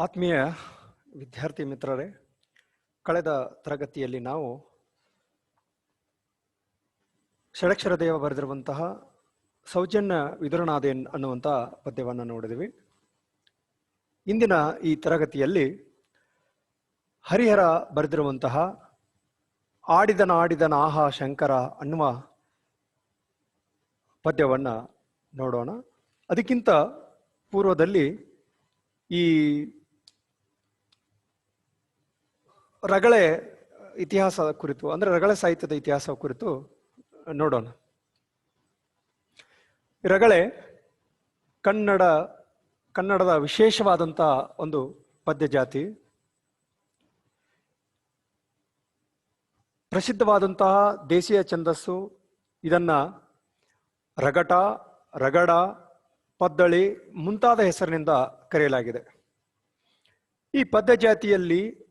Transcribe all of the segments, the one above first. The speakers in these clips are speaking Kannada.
ಆತ್ಮೀಯ ವಿದ್ಯಾರ್ಥಿ ಮಿತ್ರರೇ, ಕಳೆದ ತರಗತಿಯಲ್ಲಿ ನಾವು ಷಡಕ್ಷರ ದೇವ ಬರೆದಿರುವಂತಹ ಸೌಜನ್ಯ ವಿದುರನಾದೇನ್ ಅನ್ನುವಂಥ ಪದ್ಯವನ್ನು ನೋಡಿದ್ವಿ. ಇಂದಿನ ಈ ತರಗತಿಯಲ್ಲಿ ಹರಿಹರ ಬರೆದಿರುವಂತಹ ಆಡಿದನ ಆಡಿದನ ಆಹಾ ಶಂಕರ ಅನ್ನುವ ಪದ್ಯವನ್ನು ನೋಡೋಣ. ಅದಕ್ಕಿಂತ ಪೂರ್ವದಲ್ಲಿ ಈ ರಗಳೆ ಇತಿಹಾಸದ ಕುರಿತು, ಅಂದ್ರೆ ರಗಳೆ ಸಾಹಿತ್ಯದ ಇತಿಹಾಸ ಕುರಿತು ನೋಡೋಣ. ರಗಳೆ ಕನ್ನಡ, ಕನ್ನಡದ ವಿಶೇಷವಾದಂಥ ಒಂದು ಪದ್ಯ ಜಾತಿ ಪ್ರಸಿದ್ಧವಾದಂತಹ ದೇಶೀಯ ಛಂದಸ್ಸು ಇದನ್ನ ರಗಟ, ರಗಡ, ಪದ್ದಳಿ ಮುಂತಾದ ಹೆಸರಿನಿಂದ ಕರೆಯಲಾಗಿದೆ. ಈ ಪದ್ಯ ಜಾತಿಯಲ್ಲಿ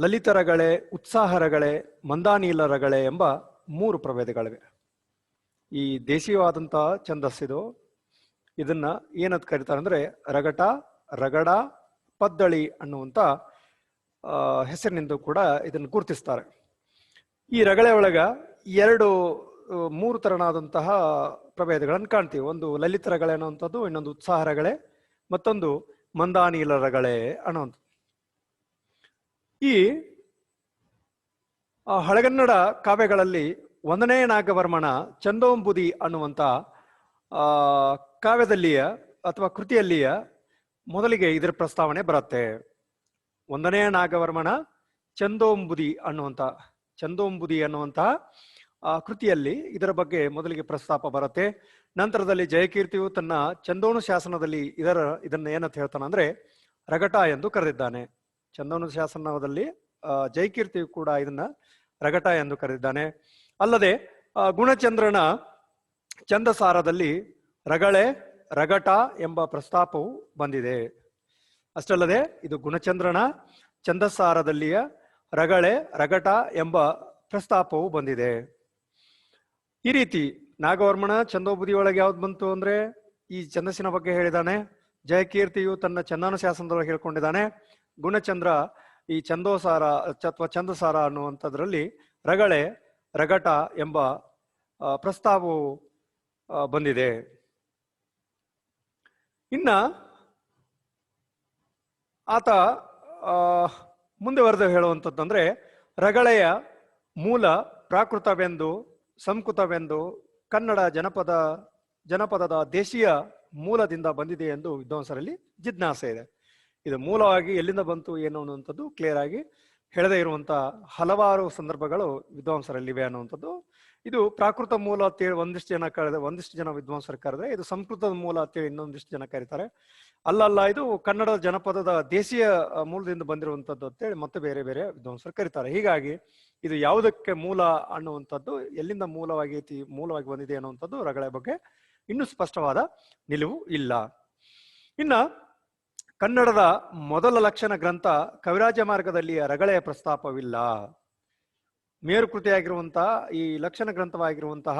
ಲಲಿತರಗಳೆ ಉತ್ಸಾಹರಗಳೆ ಮಂದಾನೀಲರಗಳೆ ಎಂಬ ಮೂರು ಪ್ರಭೇದಗಳಿವೆ. ಈ ದೇಶೀಯವಾದಂತಹ ಛಂದಸ್ಸಿದು ಇದನ್ನ ಏನಂತ ಕರೀತಾರೆ ಅಂದ್ರೆ ರಗಟ ರಗಡ ಪದ್ದಳಿ ಅನ್ನುವಂಥ ಆ, ಹೆಸರಿನಿಂದ ಕೂಡ ಇದನ್ನು ಗುರುತಿಸ್ತಾರೆ. ಈ ರಗಳೆ ಒಳಗ ಎರಡು ಮೂರು ತರನಾದಂತಹ ಪ್ರಭೇದಗಳನ್ನು ಕಾಣ್ತೀವಿ. ಒಂದು ಲಲಿತ ರಗಳೆ ಅನ್ನುವಂಥದ್ದು ಇನ್ನೊಂದು ಉತ್ಸಾಹ ರಗಳೆ ಮತ್ತೊಂದು ಮಂದಾನೀಲ ರಗಳೆ ಅನ್ನುವಂಥದ್ದು. ಈ ಹಳಗನ್ನಡ ಕಾವ್ಯಗಳಲ್ಲಿ ಒಂದನೇ ನಾಗವರ್ಮನ ಚಂದೋಂಬುದಿ ಅನ್ನುವಂಥ ಕಾವ್ಯದಲ್ಲಿಯ ಅಥವಾ ಕೃತಿಯಲ್ಲಿಯ ಮೊದಲಿಗೆ ಇದರ ಪ್ರಸ್ತಾವನೆ ಬರುತ್ತೆ. ಒಂದನೇ ನಾಗವರ್ಮನ ಚಂದೋಂಬುದಿ ಅನ್ನುವಂಥ ಚಂದೋಂಬುದಿ ಅನ್ನುವಂತಹ ಆ, ಕೃತಿಯಲ್ಲಿ ಇದರ ಬಗ್ಗೆ ಮೊದಲಿಗೆ ಪ್ರಸ್ತಾಪ ಬರುತ್ತೆ. ನಂತರದಲ್ಲಿ ಜಯಕೀರ್ತಿಯು ತನ್ನ ಚಂದೋನು ಶಾಸನದಲ್ಲಿ ಇದರ ಇದನ್ನ ಏನಂತ ಹೇಳ್ತಾನೆ ಅಂದ್ರೆ ರಗಟ ಎಂದು ಕರೆದಿದ್ದಾನೆ. ಚಂದೋನು ಶಾಸನದಲ್ಲಿ ಜೈಕೀರ್ತಿ ಕೂಡ ಇದನ್ನ ರಗಟ ಎಂದು ಕರೆದಿದ್ದಾನೆ. ಅಲ್ಲದೆ ಗುಣಚಂದ್ರನ ಚಂದಸಾರದಲ್ಲಿ ರಗಳೆ, ರಗಟ ಎಂಬ ಪ್ರಸ್ತಾಪವು ಬಂದಿದೆ. ಅಷ್ಟಲ್ಲದೆ, ಇದು ಗುಣಚಂದ್ರನ ಛಂದಸಾರದಲ್ಲಿಯ ರಗಳೆ, ರಗಟ ಎಂಬ ಪ್ರಸ್ತಾಪವು ಬಂದಿದೆ. ಈ ರೀತಿ ನಾಗವರ್ಮನ ಚಂದೋಬುದಿ ಒಳಗೆ ಯಾವ್ದು ಬಂತು ಅಂದ್ರೆ, ಈ ಛಂದಸ್ಸಿನ ಬಗ್ಗೆ ಹೇಳಿದಾನೆ ಜಯಕೀರ್ತಿಯು ತನ್ನ ಚಂದನ ಶಾಸನದೊಳಗೆ ಹೇಳ್ಕೊಂಡಿದ್ದಾನೆ. ಗುಣಚಂದ್ರ ಈ ಚಂದೋಸಾರ ಅಥವಾ ಚಂದಸಾರ ಅನ್ನುವಂಥದ್ರಲ್ಲಿ ರಗಳೆ, ರಗಟ ಎಂಬ ಪ್ರಸ್ತಾವವು ಬಂದಿದೆ. ಇನ್ನ ಆತ ಮುಂದೆ ಬರೆದು ಹೇಳುವಂಥದ್ದಂದ್ರೆ ರಗಳೆಯ ಮೂಲ ಪ್ರಾಕೃತವೆಂದು ಸಂಸ್ಕೃತವೆಂದು ಕನ್ನಡ ಜನಪದ, ಜನಪದದ ದೇಶೀಯ ಮೂಲದಿಂದ ಬಂದಿದೆ ಎಂದು ವಿದ್ವಾಂಸರಲ್ಲಿ ಜಿಜ್ಞಾಸೆ ಇದೆ. ಇದು ಮೂಲವಾಗಿ ಎಲ್ಲಿಂದ ಬಂತು, ಏನು ಅನ್ನುವಂಥದ್ದು ಕ್ಲಿಯರ್ ಆಗಿ ಹೇಳದೇ ಇರುವಂತ ಹಲವಾರು ಸಂದರ್ಭಗಳು ವಿದ್ವಾಂಸರಲ್ಲಿವೆ ಅನ್ನುವಂಥದ್ದು. ಇದು ಪ್ರಾಕೃತ ಮೂಲ ಅಂತೇಳಿ ಒಂದಿಷ್ಟು ಜನ ಕರೆದ, ಒಂದಿಷ್ಟು ಜನ ವಿದ್ವಾಂಸರು ಕರೆದ್ರೆ ಇದು ಸಂಸ್ಕೃತದ ಮೂಲ ಅಂತೇಳಿ ಇನ್ನೊಂದಿಷ್ಟು ಜನ ಕರೀತಾರೆ. ಅಲ್ಲಲ್ಲ, ಇದು ಕನ್ನಡದ ಜನಪದದ ದೇಶೀಯ ಮೂಲದಿಂದ ಬಂದಿರುವಂತದ್ದು ಅಂತೇಳಿ ಮತ್ತೆ ಬೇರೆ ಬೇರೆ ವಿದ್ವಾಂಸರು ಕರೀತಾರೆ. ಹೀಗಾಗಿ ಇದು ಯಾವುದಕ್ಕೆ ಮೂಲ ಅನ್ನುವಂಥದ್ದು, ಎಲ್ಲಿಂದ ಮೂಲವಾಗಿ ಐತಿ ಮೂಲವಾಗಿ ಬಂದಿದೆ ಅನ್ನುವಂಥದ್ದು ರಗಳೆ ಬಗ್ಗೆ ಇನ್ನೂ ಸ್ಪಷ್ಟವಾದ ನಿಲುವು ಇಲ್ಲ. ಇನ್ನ ಕನ್ನಡದ ಮೊದಲ ಲಕ್ಷಣ ಗ್ರಂಥ ಕವಿರಾಜ ಮಾರ್ಗದಲ್ಲಿ ರಗಳೆಯ ಪ್ರಸ್ತಾಪವಿಲ್ಲ. ಮೇರುಕೃತಿಯಾಗಿರುವಂತಹ ಈ ಲಕ್ಷಣ ಗ್ರಂಥವಾಗಿರುವಂತಹ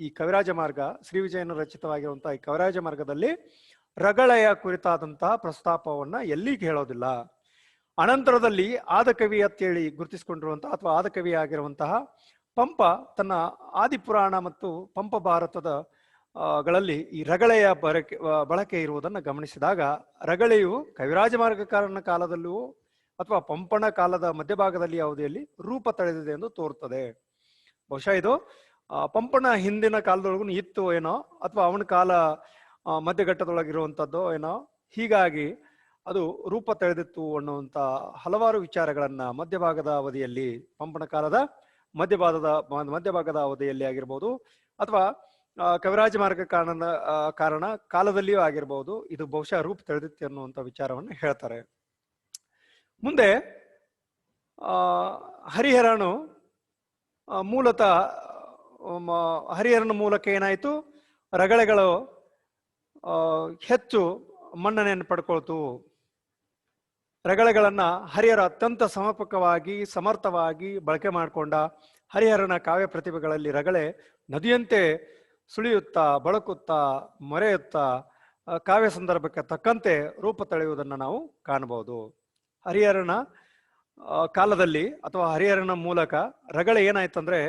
ಈ ಕವಿರಾಜ ಮಾರ್ಗ, ಶ್ರೀ ವಿಜಯನ ರಚಿತವಾಗಿರುವಂತಹ ಈ ಕವಿರಾಜ ಮಾರ್ಗದಲ್ಲಿ ರಗಳೆಯ ಕುರಿತಾದಂತಹ ಪ್ರಸ್ತಾಪವನ್ನ ಎಲ್ಲಿಗೆ ಹೇಳೋದಿಲ್ಲ. ಅನಂತರದಲ್ಲಿ ಆದಕವಿ ಅಂತೇಳಿ ಗುರುತಿಸಿಕೊಂಡಿರುವಂತಹ ಅಥವಾ ಆದಕವಿ ಆಗಿರುವಂತಹ ಪಂಪ ತನ್ನ ಆದಿಪುರಾಣ ಮತ್ತು ಪಂಪ ಭಾರತದ ಗಳಲ್ಲಿ ಈ ರಗಳೆಯ ಬಳಕೆ ಬಳಕೆ ಇರುವುದನ್ನು ಗಮನಿಸಿದಾಗ ರಗಳೆಯು ಕವಿರಾಜ ಮಾರ್ಗಕಾರನ ಕಾಲದಲ್ಲೂ ಅಥವಾ ಪಂಪನ ಕಾಲದ ಮಧ್ಯಭಾಗದಲ್ಲಿ ಅವಧಿಯಲ್ಲಿ ರೂಪ ತಳೆದಿದೆ ಎಂದು ತೋರುತ್ತದೆ. ಬಹುಶಃ ಇದು ಪಂಪಣ ಹಿಂದಿನ ಕಾಲದೊಳಗೂ ಇತ್ತು ಏನೋ ಅಥವಾ ಅವನ ಕಾಲ ಮಧ್ಯಘಟ್ಟದೊಳಗಿರುವಂಥದ್ದು ಏನೋ, ಹೀಗಾಗಿ ಅದು ರೂಪ ತಳೆದಿತ್ತು ಅನ್ನುವಂಥ ಹಲವಾರು ವಿಚಾರಗಳನ್ನ ಮಧ್ಯಭಾಗದ ಅವಧಿಯಲ್ಲಿ, ಪಂಪನ ಕಾಲದ ಮಧ್ಯಭಾಗದ ಮಧ್ಯಭಾಗದ ಅವಧಿಯಲ್ಲಿ ಆಗಿರ್ಬೋದು ಅಥವಾ ಕವಿರಾಜ ಮಾರ್ಗ ಕಾರಣ ಕಾರಣ ಕಾಲದಲ್ಲಿಯೂ ಆಗಿರಬಹುದು ಇದು ಬಹುಶಃ ರೂಪ ತಳೆದಿತ್ತು ಅನ್ನುವಂಥ ವಿಚಾರವನ್ನು ಹೇಳ್ತಾರೆ. ಮುಂದೆ ಹರಿಹರನು ಮೂಲತಃ ಹರಿಹರನ ಮೂಲಕ ಏನಾಯಿತು? ರಗಳೆಗಳು ಹೆಚ್ಚು ಮನ್ನಣೆಯನ್ನು ಪಡ್ಕೊಳ್ತು. ರಗಳೆಗಳನ್ನು ಹರಿಹರ ಅತ್ಯಂತ ಸಮರ್ಪಕವಾಗಿ, ಸಮರ್ಥವಾಗಿ ಬಳಕೆ ಮಾಡಿಕೊಂಡ ಹರಿಹರನ ಕಾವ್ಯ ಪ್ರತಿಭೆಗಳಲ್ಲಿ ರಗಳೆ ನದಿಯಂತೆ ಸುಳಿಯುತ್ತಾ, ಬಳಕುತ್ತಾ, ಮೊರೆಯುತ್ತಾ ಕಾವ್ಯ ಸಂದರ್ಭಕ್ಕೆ ತಕ್ಕಂತೆ ರೂಪ ತಳೆಯುವುದನ್ನು ನಾವು ಕಾಣಬಹುದು. ಹರಿಹರನ ಕಾಲದಲ್ಲಿ ಅಥವಾ ಹರಿಹರನ ಮೂಲಕ ರಗಳೆ ಏನಾಯ್ತಂದ್ರೆ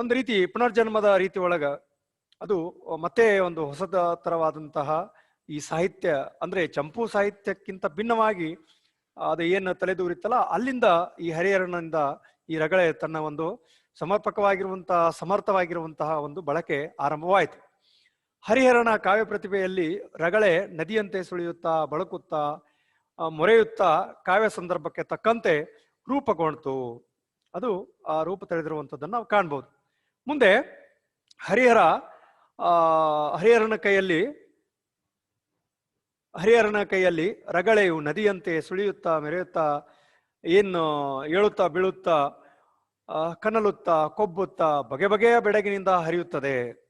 ಒಂದು ರೀತಿ ಪುನರ್ಜನ್ಮದ ರೀತಿ ಒಳಗ ಅದು ಮತ್ತೆ ಒಂದು ಹೊಸದ ತರವಾದಂತಹ ಈ ಸಾಹಿತ್ಯ, ಅಂದ್ರೆ ಚಂಪು ಸಾಹಿತ್ಯಕ್ಕಿಂತ ಭಿನ್ನವಾಗಿ ಅದು ಏನು ತಲೆದೂರಿತ್ತಲ್ಲ, ಅಲ್ಲಿಂದ ಈ ಹರಿಹರನಿಂದ ಈ ರಗಳೆ ತನ್ನ ಒಂದು ಸಮರ್ಪಕವಾಗಿರುವಂತಹ, ಸಮರ್ಥವಾಗಿರುವಂತಹ ಒಂದು ಬಳಕೆ ಆರಂಭವಾಯಿತು. ಹರಿಹರನ ಕಾವ್ಯ ಪ್ರತಿಭೆಯಲ್ಲಿ ರಗಳೆ ನದಿಯಂತೆ ಸುಳಿಯುತ್ತಾ, ಬಳಕುತ್ತಾ ಮೊರೆಯುತ್ತಾ ಕಾವ್ಯ ಸಂದರ್ಭಕ್ಕೆ ತಕ್ಕಂತೆ ರೂಪುಗೊಂಡ್ತು ಅದು ಆ ರೂಪ ತಳೆದಿರುವಂಥದ್ದನ್ನು ನಾವು ಕಾಣ್ಬೋದು. ಮುಂದೆ ಹರಿಹರ ಹರಿಹರನ ಕೈಯಲ್ಲಿ ಹರಿಹರನ ಕೈಯಲ್ಲಿ ರಗಳೆಯು ನದಿಯಂತೆ ಸುಳಿಯುತ್ತಾ, ಮೆರೆಯುತ್ತಾ, ಏನು ಏಳುತ್ತಾ ಬೀಳುತ್ತಾ ಕನಲುತ್ತಾ, ಕೊಬ್ಬುತ್ತಾ, ಬಗೆ ಬಗೆಯ ಬೆಡಗಿನಿಂದ ಹರಿಯುತ್ತದೆ.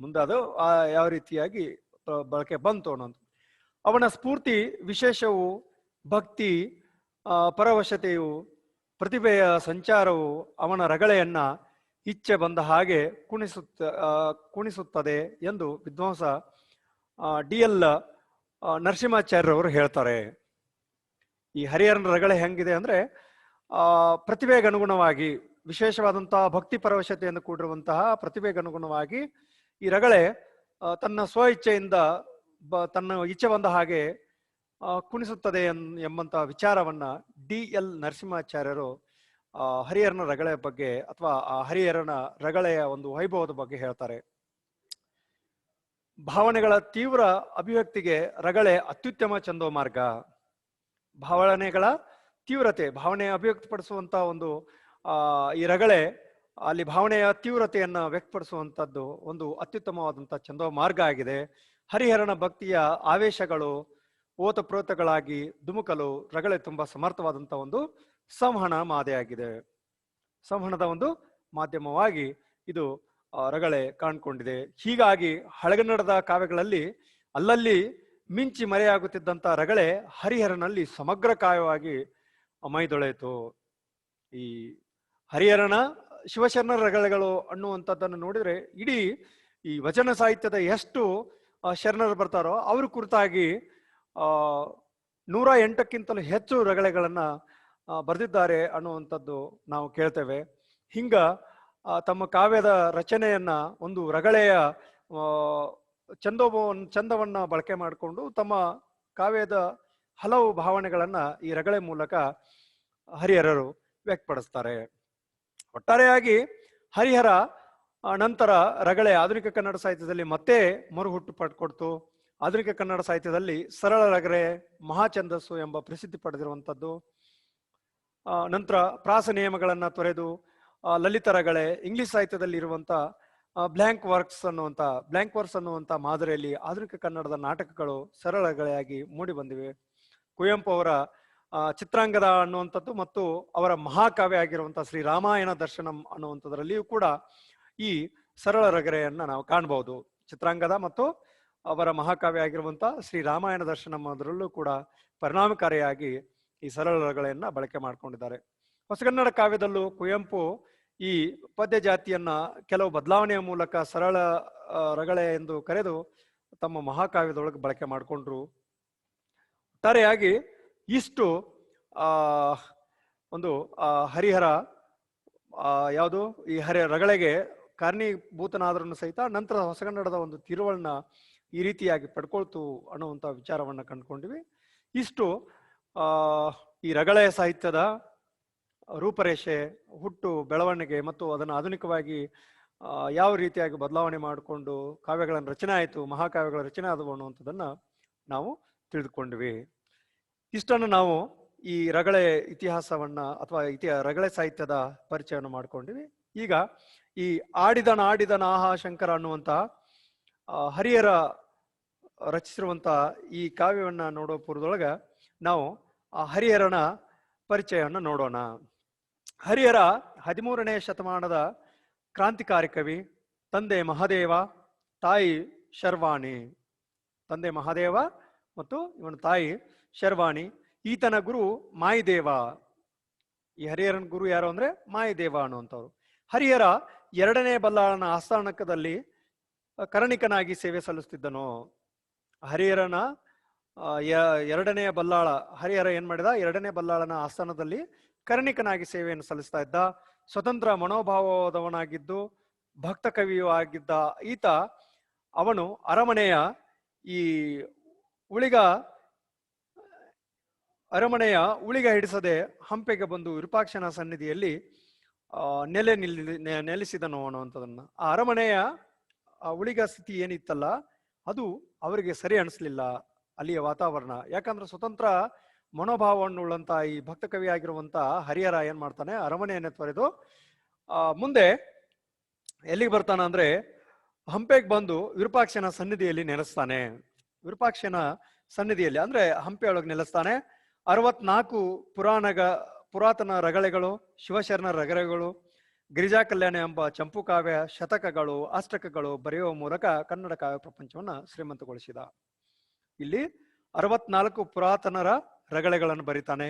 ಮುಂದೆ ಅದು ಆ, ಯಾವ ರೀತಿಯಾಗಿ ಬಳಕೆ ಬಂತು ಅನ್ನೋದು. ಅವನ ಸ್ಫೂರ್ತಿ, ವಿಶೇಷವು, ಭಕ್ತಿ ಪರವಶತೆಯು, ಪ್ರತಿಭೆಯ ಸಂಚಾರವು ಅವನ ರಗಳೆಯನ್ನ ಇಚ್ಛೆ ಬಂದ ಹಾಗೆ ಕುಣಿಸುತ್ತ ಕುಣಿಸುತ್ತದೆ ಎಂದು ವಿದ್ವಾಂಸ ಡಿ ಎಲ್ ನರಸಿಂಹಾಚಾರ್ಯರವರು ಹೇಳ್ತಾರೆ. ಈ ಹರಿಹರನ ರಗಳೆ ಹೆಂಗಿದೆ ಅಂದ್ರೆ ಪ್ರತಿಭೆಗೆ ಅನುಗುಣವಾಗಿ ವಿಶೇಷವಾದಂತಹ ಭಕ್ತಿ ಪರವಶತೆಯನ್ನು ಕೂಡಿರುವಂತಹ ಪ್ರತಿಭೆಗೆ ಅನುಗುಣವಾಗಿ ಈ ರಗಳೆ ತನ್ನ ಸ್ವ ಇಚ್ಛೆಯಿಂದ ಬ, ತನ್ನ ಇಚ್ಛೆ ಬಂದ ಹಾಗೆ ಕುಣಿಸುತ್ತದೆ ಎಂಬಂತಹ ವಿಚಾರವನ್ನ ಡಿ ಎಲ್ ನರಸಿಂಹಾಚಾರ್ಯರು ಹರಿಹರನ ರಗಳೆಯ ಬಗ್ಗೆ ಅಥವಾ ಆ ಹರಿಹರನ ರಗಳೆಯ ಒಂದು ವೈಭವದ ಬಗ್ಗೆ ಹೇಳ್ತಾರೆ. ಭಾವನೆಗಳ ತೀವ್ರ ಅಭಿವ್ಯಕ್ತಿಗೆ ರಗಳೆ ಅತ್ಯುತ್ತಮ ಚಂದೋ ಮಾರ್ಗ. ಭಾವನೆಗಳ ತೀವ್ರತೆ, ಭಾವನೆ ಅಭಿವ್ಯಕ್ತಪಡಿಸುವಂತ ಒಂದು ಈ ರಗಳೆ ಅಲ್ಲಿ ಭಾವನೆಯ ತೀವ್ರತೆಯನ್ನ ವ್ಯಕ್ತಪಡಿಸುವಂತದ್ದು ಒಂದು ಅತ್ಯುತ್ತಮವಾದಂತಹ ಚಂದೋ ಮಾರ್ಗ ಆಗಿದೆ. ಹರಿಹರನ ಭಕ್ತಿಯ ಆವೇಶಗಳು ಓತಪ್ರೋತಗಳಾಗಿ ಧುಮುಕಲು ರಗಳೆ ತುಂಬಾ ಸಮರ್ಥವಾದಂತಹ ಒಂದು ಸಂವಹನ ಮಾದೆಯಾಗಿದೆ ಸಂವಹನದ ಒಂದು ಮಾಧ್ಯಮವಾಗಿ ಇದು ರಗಳೆ ಕಾಣ್ಕೊಂಡಿದೆ. ಹೀಗಾಗಿ ಹಳಗನ್ನಡದ ಕಾವ್ಯಗಳಲ್ಲಿ ಅಲ್ಲಲ್ಲಿ ಮಿಂಚಿ ಮರೆಯಾಗುತ್ತಿದ್ದಂತ ರಗಳೆ ಹರಿಹರನಲ್ಲಿ ಸಮಗ್ರ ಕಾವ್ಯವಾಗಿ ಮೈದೊಳೆಯಿತು ಈ ಹರಿಹರನ ಶಿವಶರಣ ರಗಳೆಗಳು ಅನ್ನುವಂಥದ್ದನ್ನು ನೋಡಿದ್ರೆ ಇಡೀ ಈ ವಚನ ಸಾಹಿತ್ಯದ ಎಷ್ಟು ಶರಣರು ಬರ್ತಾರೋ ಅವ್ರ ಕುರಿತಾಗಿ ನೂರ ಎಂಟಕ್ಕಿಂತಲೂ ಹೆಚ್ಚು ರಗಳೆಗಳನ್ನ ಬರೆದಿದ್ದಾರೆ ಅನ್ನುವಂಥದ್ದು ನಾವು ಕೇಳ್ತೇವೆ. ಹಿಂಗ ತಮ್ಮ ಕಾವ್ಯದ ರಚನೆಯನ್ನ ಒಂದು ರಗಳೆಯ ಚಂದೋಬ ಚಂದವನ್ನ ಬಳಕೆ ಮಾಡಿಕೊಂಡು ತಮ್ಮ ಕಾವ್ಯದ ಹಲವು ಭಾವನೆಗಳನ್ನ ಈ ರಗಳೆ ಮೂಲಕ ಹರಿಹರರು ವ್ಯಕ್ತಪಡಿಸ್ತಾರೆ. ಒಟ್ಟಾರೆಯಾಗಿ ಹರಿಹರ ನಂತರ ರಗಳೆ ಆಧುನಿಕ ಕನ್ನಡ ಸಾಹಿತ್ಯದಲ್ಲಿ ಮತ್ತೆ ಮರುಹುಟ್ಟು ಪಡ್ಕೊಡ್ತು ಆಧುನಿಕ ಕನ್ನಡ ಸಾಹಿತ್ಯದಲ್ಲಿ ಸರಳ ರಗಳೆ ಮಹಾಛಂದಸ್ಸು ಎಂಬ ಪ್ರಸಿದ್ಧಿ ಪಡೆದಿರುವಂಥದ್ದು ನಂತರ ಪ್ರಾಸ ನಿಯಮಗಳನ್ನು ತೊರೆದು ಲಲಿತ ರಗಳೆ, ಇಂಗ್ಲಿಷ್ ಸಾಹಿತ್ಯದಲ್ಲಿ ಇರುವಂತ ಬ್ಲ್ಯಾಂಕ್ ವರ್ಕ್ಸ್ ಅನ್ನುವಂಥ ಬ್ಲ್ಯಾಂಕ್ ವರ್ಕ್ಸ್ ಅನ್ನುವಂಥ ಮಾದರಿಯಲ್ಲಿ ಆಧುನಿಕ ಕನ್ನಡದ ನಾಟಕಗಳು ಸರಳ ರಗಳೆಯಾಗಿ ಮೂಡಿ ಬಂದಿವೆ. ಕುವೆಂಪು ಅವರ ಚಿತ್ರಾಂಗದ ಅನ್ನುವಂಥದ್ದು ಮತ್ತು ಅವರ ಮಹಾಕಾವ್ಯ ಆಗಿರುವಂಥ ಶ್ರೀ ರಾಮಾಯಣ ದರ್ಶನಂ ಅನ್ನುವಂಥದ್ರಲ್ಲಿಯೂ ಕೂಡ ಈ ಸರಳ ರಗರೆಯನ್ನ ನಾವು ಕಾಣಬಹುದು ಚಿತ್ರಾಂಗದ ಮತ್ತು ಅವರ ಮಹಾಕಾವ್ಯ ಆಗಿರುವಂಥ ಶ್ರೀ ರಾಮಾಯಣ ದರ್ಶನಂ ಅದರಲ್ಲೂ ಕೂಡ ಪರಿಣಾಮಕಾರಿಯಾಗಿ ಈ ಸರಳ ರಗಳೆಯನ್ನು ಬಳಕೆ ಮಾಡಿಕೊಂಡಿದ್ದಾರೆ. ಹೊಸಗನ್ನಡ ಕಾವ್ಯದಲ್ಲೂ ಕುವೆಂಪು ಈ ಪದ್ಯ ಜಾತಿಯನ್ನ ಕೆಲವು ಬದಲಾವಣೆಯ ಮೂಲಕ ಸರಳ ರಗಳೆ ಎಂದು ಕರೆದು ತಮ್ಮ ಮಹಾಕಾವ್ಯದೊಳಗೆ ಬಳಕೆ ಮಾಡಿಕೊಂಡ್ರು. ಒಟ್ಟಾರೆಯಾಗಿ ಇಷ್ಟು ಒಂದು ಹರಿಹರ ಯಾವುದು, ಈ ಹರಿ ರಗಳೆಗೆ ಕಾರಣೀಭೂತನಾದ್ರೂ ಸಹಿತ ನಂತರ ಹೊಸಗನ್ನಡದ ಒಂದು ತಿರುವಳನ್ನ ಈ ರೀತಿಯಾಗಿ ಪಡ್ಕೊಳ್ತು ಅನ್ನುವಂಥ ವಿಚಾರವನ್ನು ಕಂಡುಕೊಂಡಿವಿ. ಇಷ್ಟು ಈ ರಗಳೆ ಸಾಹಿತ್ಯದ ರೂಪರೇಷೆ, ಹುಟ್ಟು, ಬೆಳವಣಿಗೆ ಮತ್ತು ಅದನ್ನು ಆಧುನಿಕವಾಗಿ ಯಾವ ರೀತಿಯಾಗಿ ಬದಲಾವಣೆ ಮಾಡಿಕೊಂಡು ಕಾವ್ಯಗಳನ್ನು ರಚನೆ ಆಯಿತು, ಮಹಾಕಾವ್ಯಗಳ ರಚನೆ ಆದವು ಅನ್ನುವಂಥದ್ದನ್ನು ನಾವು ತಿಳಿದುಕೊಂಡ್ವಿ. ಇಷ್ಟನ್ನು ನಾವು ಈ ರಗಳೆ ಇತಿಹಾಸವನ್ನ ಅಥವಾ ಇತಿಹ ರಗಳೆ ಸಾಹಿತ್ಯದ ಪರಿಚಯವನ್ನು ಮಾಡ್ಕೊಂಡಿವಿ. ಈಗ ಈ ಆಡಿದ ಆಡಿದನ ಆಹಾ ಶಂಕರ ಅನ್ನುವಂತ ಹರಿಯರ ಹರಿಹರ ರಚಿಸಿರುವಂತ ಈ ಕಾವ್ಯವನ್ನ ನೋಡೋ ಪೂರ್ವದೊಳಗ ನಾವು ಆ ಹರಿಹರನ ಪರಿಚಯವನ್ನು ನೋಡೋಣ. ಹರಿಹರ ಹದಿಮೂರನೇ ಶತಮಾನದ ಕ್ರಾಂತಿಕಾರಿ ಕವಿ, ತಂದೆ ಮಹಾದೇವ, ತಾಯಿ ಶರ್ವಾಣಿ. ತಂದೆ ಮಹಾದೇವ ಮತ್ತು ಇವನ ತಾಯಿ ಶರ್ವಾಣಿ, ಈತನ ಗುರು ಮಾಯಿದೇವ. ಈ ಹರಿಹರನ ಗುರು ಯಾರು ಅಂದ್ರೆ ಮಾಯಿದೇವ ಅನ್ನುವಂಥವ್ರು. ಹರಿಹರ ಎರಡನೇ ಬಲ್ಲಾಳನ ಆಸ್ಥಾನಕದಲ್ಲಿ ಕರಣಿಕನಾಗಿ ಸೇವೆ ಸಲ್ಲಿಸ್ತಿದ್ದನು. ಹರಿಹರನ ಎರಡನೆಯ ಬಲ್ಲಾಳ, ಹರಿಹರ ಏನ್ ಮಾಡಿದ? ಎರಡನೇ ಬಲ್ಲಾಳನ ಆಸ್ಥಾನದಲ್ಲಿ ಕರ್ಣಿಕನಾಗಿ ಸೇವೆಯನ್ನು ಸಲ್ಲಿಸ್ತಾ ಇದ್ದ. ಸ್ವತಂತ್ರ ಮನೋಭಾವದವನಾಗಿದ್ದು, ಭಕ್ತ ಕವಿಯೂ ಆಗಿದ್ದ ಈತ, ಅವನು ಅರಮನೆಯ ಈ ಉಳಿಗ, ಅರಮನೆಯ ಉಳಿಗ ಹಿಡಿಸದೆ ಹಂಪೆಗೆ ಬಂದು ವಿರೂಪಾಕ್ಷನ ಸನ್ನಿಧಿಯಲ್ಲಿ ನೆಲೆ ನಿಲ್ ನೆಲೆಸಿದನು ಅನ್ನುವಂಥದ್ದನ್ನು ಆ ಅರಮನೆಯ ಉಳಿಗ ಸ್ಥಿತಿ ಏನಿತ್ತಲ್ಲ, ಅದು ಅವರಿಗೆ ಸರಿ ಅನಿಸ್ಲಿಲ್ಲ ಅಲ್ಲಿಯ ವಾತಾವರಣ. ಯಾಕಂದ್ರೆ ಸ್ವತಂತ್ರ ಮನೋಭಾವವನ್ನುಳ್ಳಂತ ಈ ಭಕ್ತ ಕವಿ ಆಗಿರುವಂತ ಹರಿಹರ ಏನ್ ಮಾಡ್ತಾನೆ, ಅರಮನೆಯನ್ನೇ ತೊರೆದು ಮುಂದೆ ಎಲ್ಲಿಗೆ ಬರ್ತಾನೆ ಅಂದ್ರೆ ಹಂಪೆಗೆ ಬಂದು ವಿರೂಪಾಕ್ಷನ ಸನ್ನಿಧಿಯಲ್ಲಿ ನೆಲೆಸ್ತಾನೆ. ವಿರೂಪಾಕ್ಷನ ಸನ್ನಿಧಿಯಲ್ಲಿ, ಅಂದ್ರೆ ಹಂಪಿಯೊಳಗೆ ನೆಲೆಸ್ತಾನೆ. ಅರವತ್ನಾಲ್ಕು ಪುರಾಣಗ, ಪುರಾತನ ರಗಳೆಗಳು, ಶಿವಶರಣ ರಗಳೆಗಳು, ಗಿರಿಜಾ ಕಲ್ಯಾಣ ಎಂಬ ಚಂಪು ಕಾವ್ಯ, ಶತಕಗಳು, ಅಷ್ಟಕಗಳು ಬರೆಯುವ ಮೂಲಕ ಕನ್ನಡ ಕಾವ್ಯ ಪ್ರಪಂಚವನ್ನು ಶ್ರೀಮಂತಗೊಳಿಸಿದ. ಇಲ್ಲಿ ಅರವತ್ನಾಲ್ಕು ಪುರಾತನರ ರಗಳೆಗಳನ್ನು ಬರಿತಾನೆ,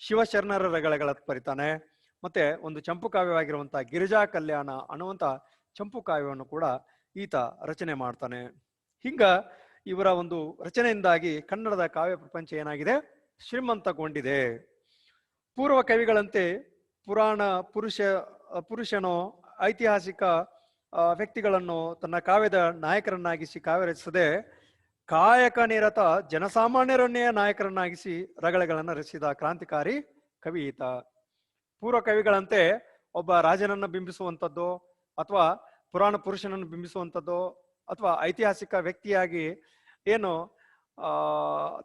ಶಿವಶರಣರ ರಗಳೆಗಳ ಬರಿತಾನೆ, ಮತ್ತೆ ಒಂದು ಚಂಪು ಕಾವ್ಯವಾಗಿರುವಂತಹ ಗಿರಿಜಾ ಕಲ್ಯಾಣ ಅನ್ನುವಂತ ಚಂಪು ಕಾವ್ಯವನ್ನು ಕೂಡ ಈತ ರಚನೆ ಮಾಡ್ತಾನೆ. ಹಿಂಗ ಇವರ ಒಂದು ರಚನೆಯಿಂದಾಗಿ ಕನ್ನಡದ ಕಾವ್ಯ ಪ್ರಪಂಚ ಏನಾಗಿದೆ? ಶ್ರೀಮಂತಗೊಂಡಿದೆ. ಪೂರ್ವ ಕವಿಗಳಂತೆ ಪುರಾಣ, ಪುರುಷ, ಪುರುಷನೋ, ಐತಿಹಾಸಿಕ ವ್ಯಕ್ತಿಗಳನ್ನು ತನ್ನ ಕಾವ್ಯದ ನಾಯಕರನ್ನಾಗಿಸಿ ಕಾವ್ಯ ರಚಿಸದೆ ಕಾಯಕ ನಿರತ ಜನಸಾಮಾನ್ಯರನ್ನೇ ನಾಯಕರನ್ನಾಗಿಸಿ ರಗಳೆಗಳನ್ನು ರಚಿಸಿದ ಕ್ರಾಂತಿಕಾರಿ ಕವಿ ಈತ ಪೂರ್ವ ಕವಿಗಳಂತೆ ಒಬ್ಬ ರಾಜನನ್ನ ಬಿಂಬಿಸುವಂಥದ್ದು ಅಥವಾ ಪುರಾಣ ಪುರುಷನನ್ನು ಬಿಂಬಿಸುವಂಥದ್ದು ಅಥವಾ ಐತಿಹಾಸಿಕ ವ್ಯಕ್ತಿಯಾಗಿ ಏನು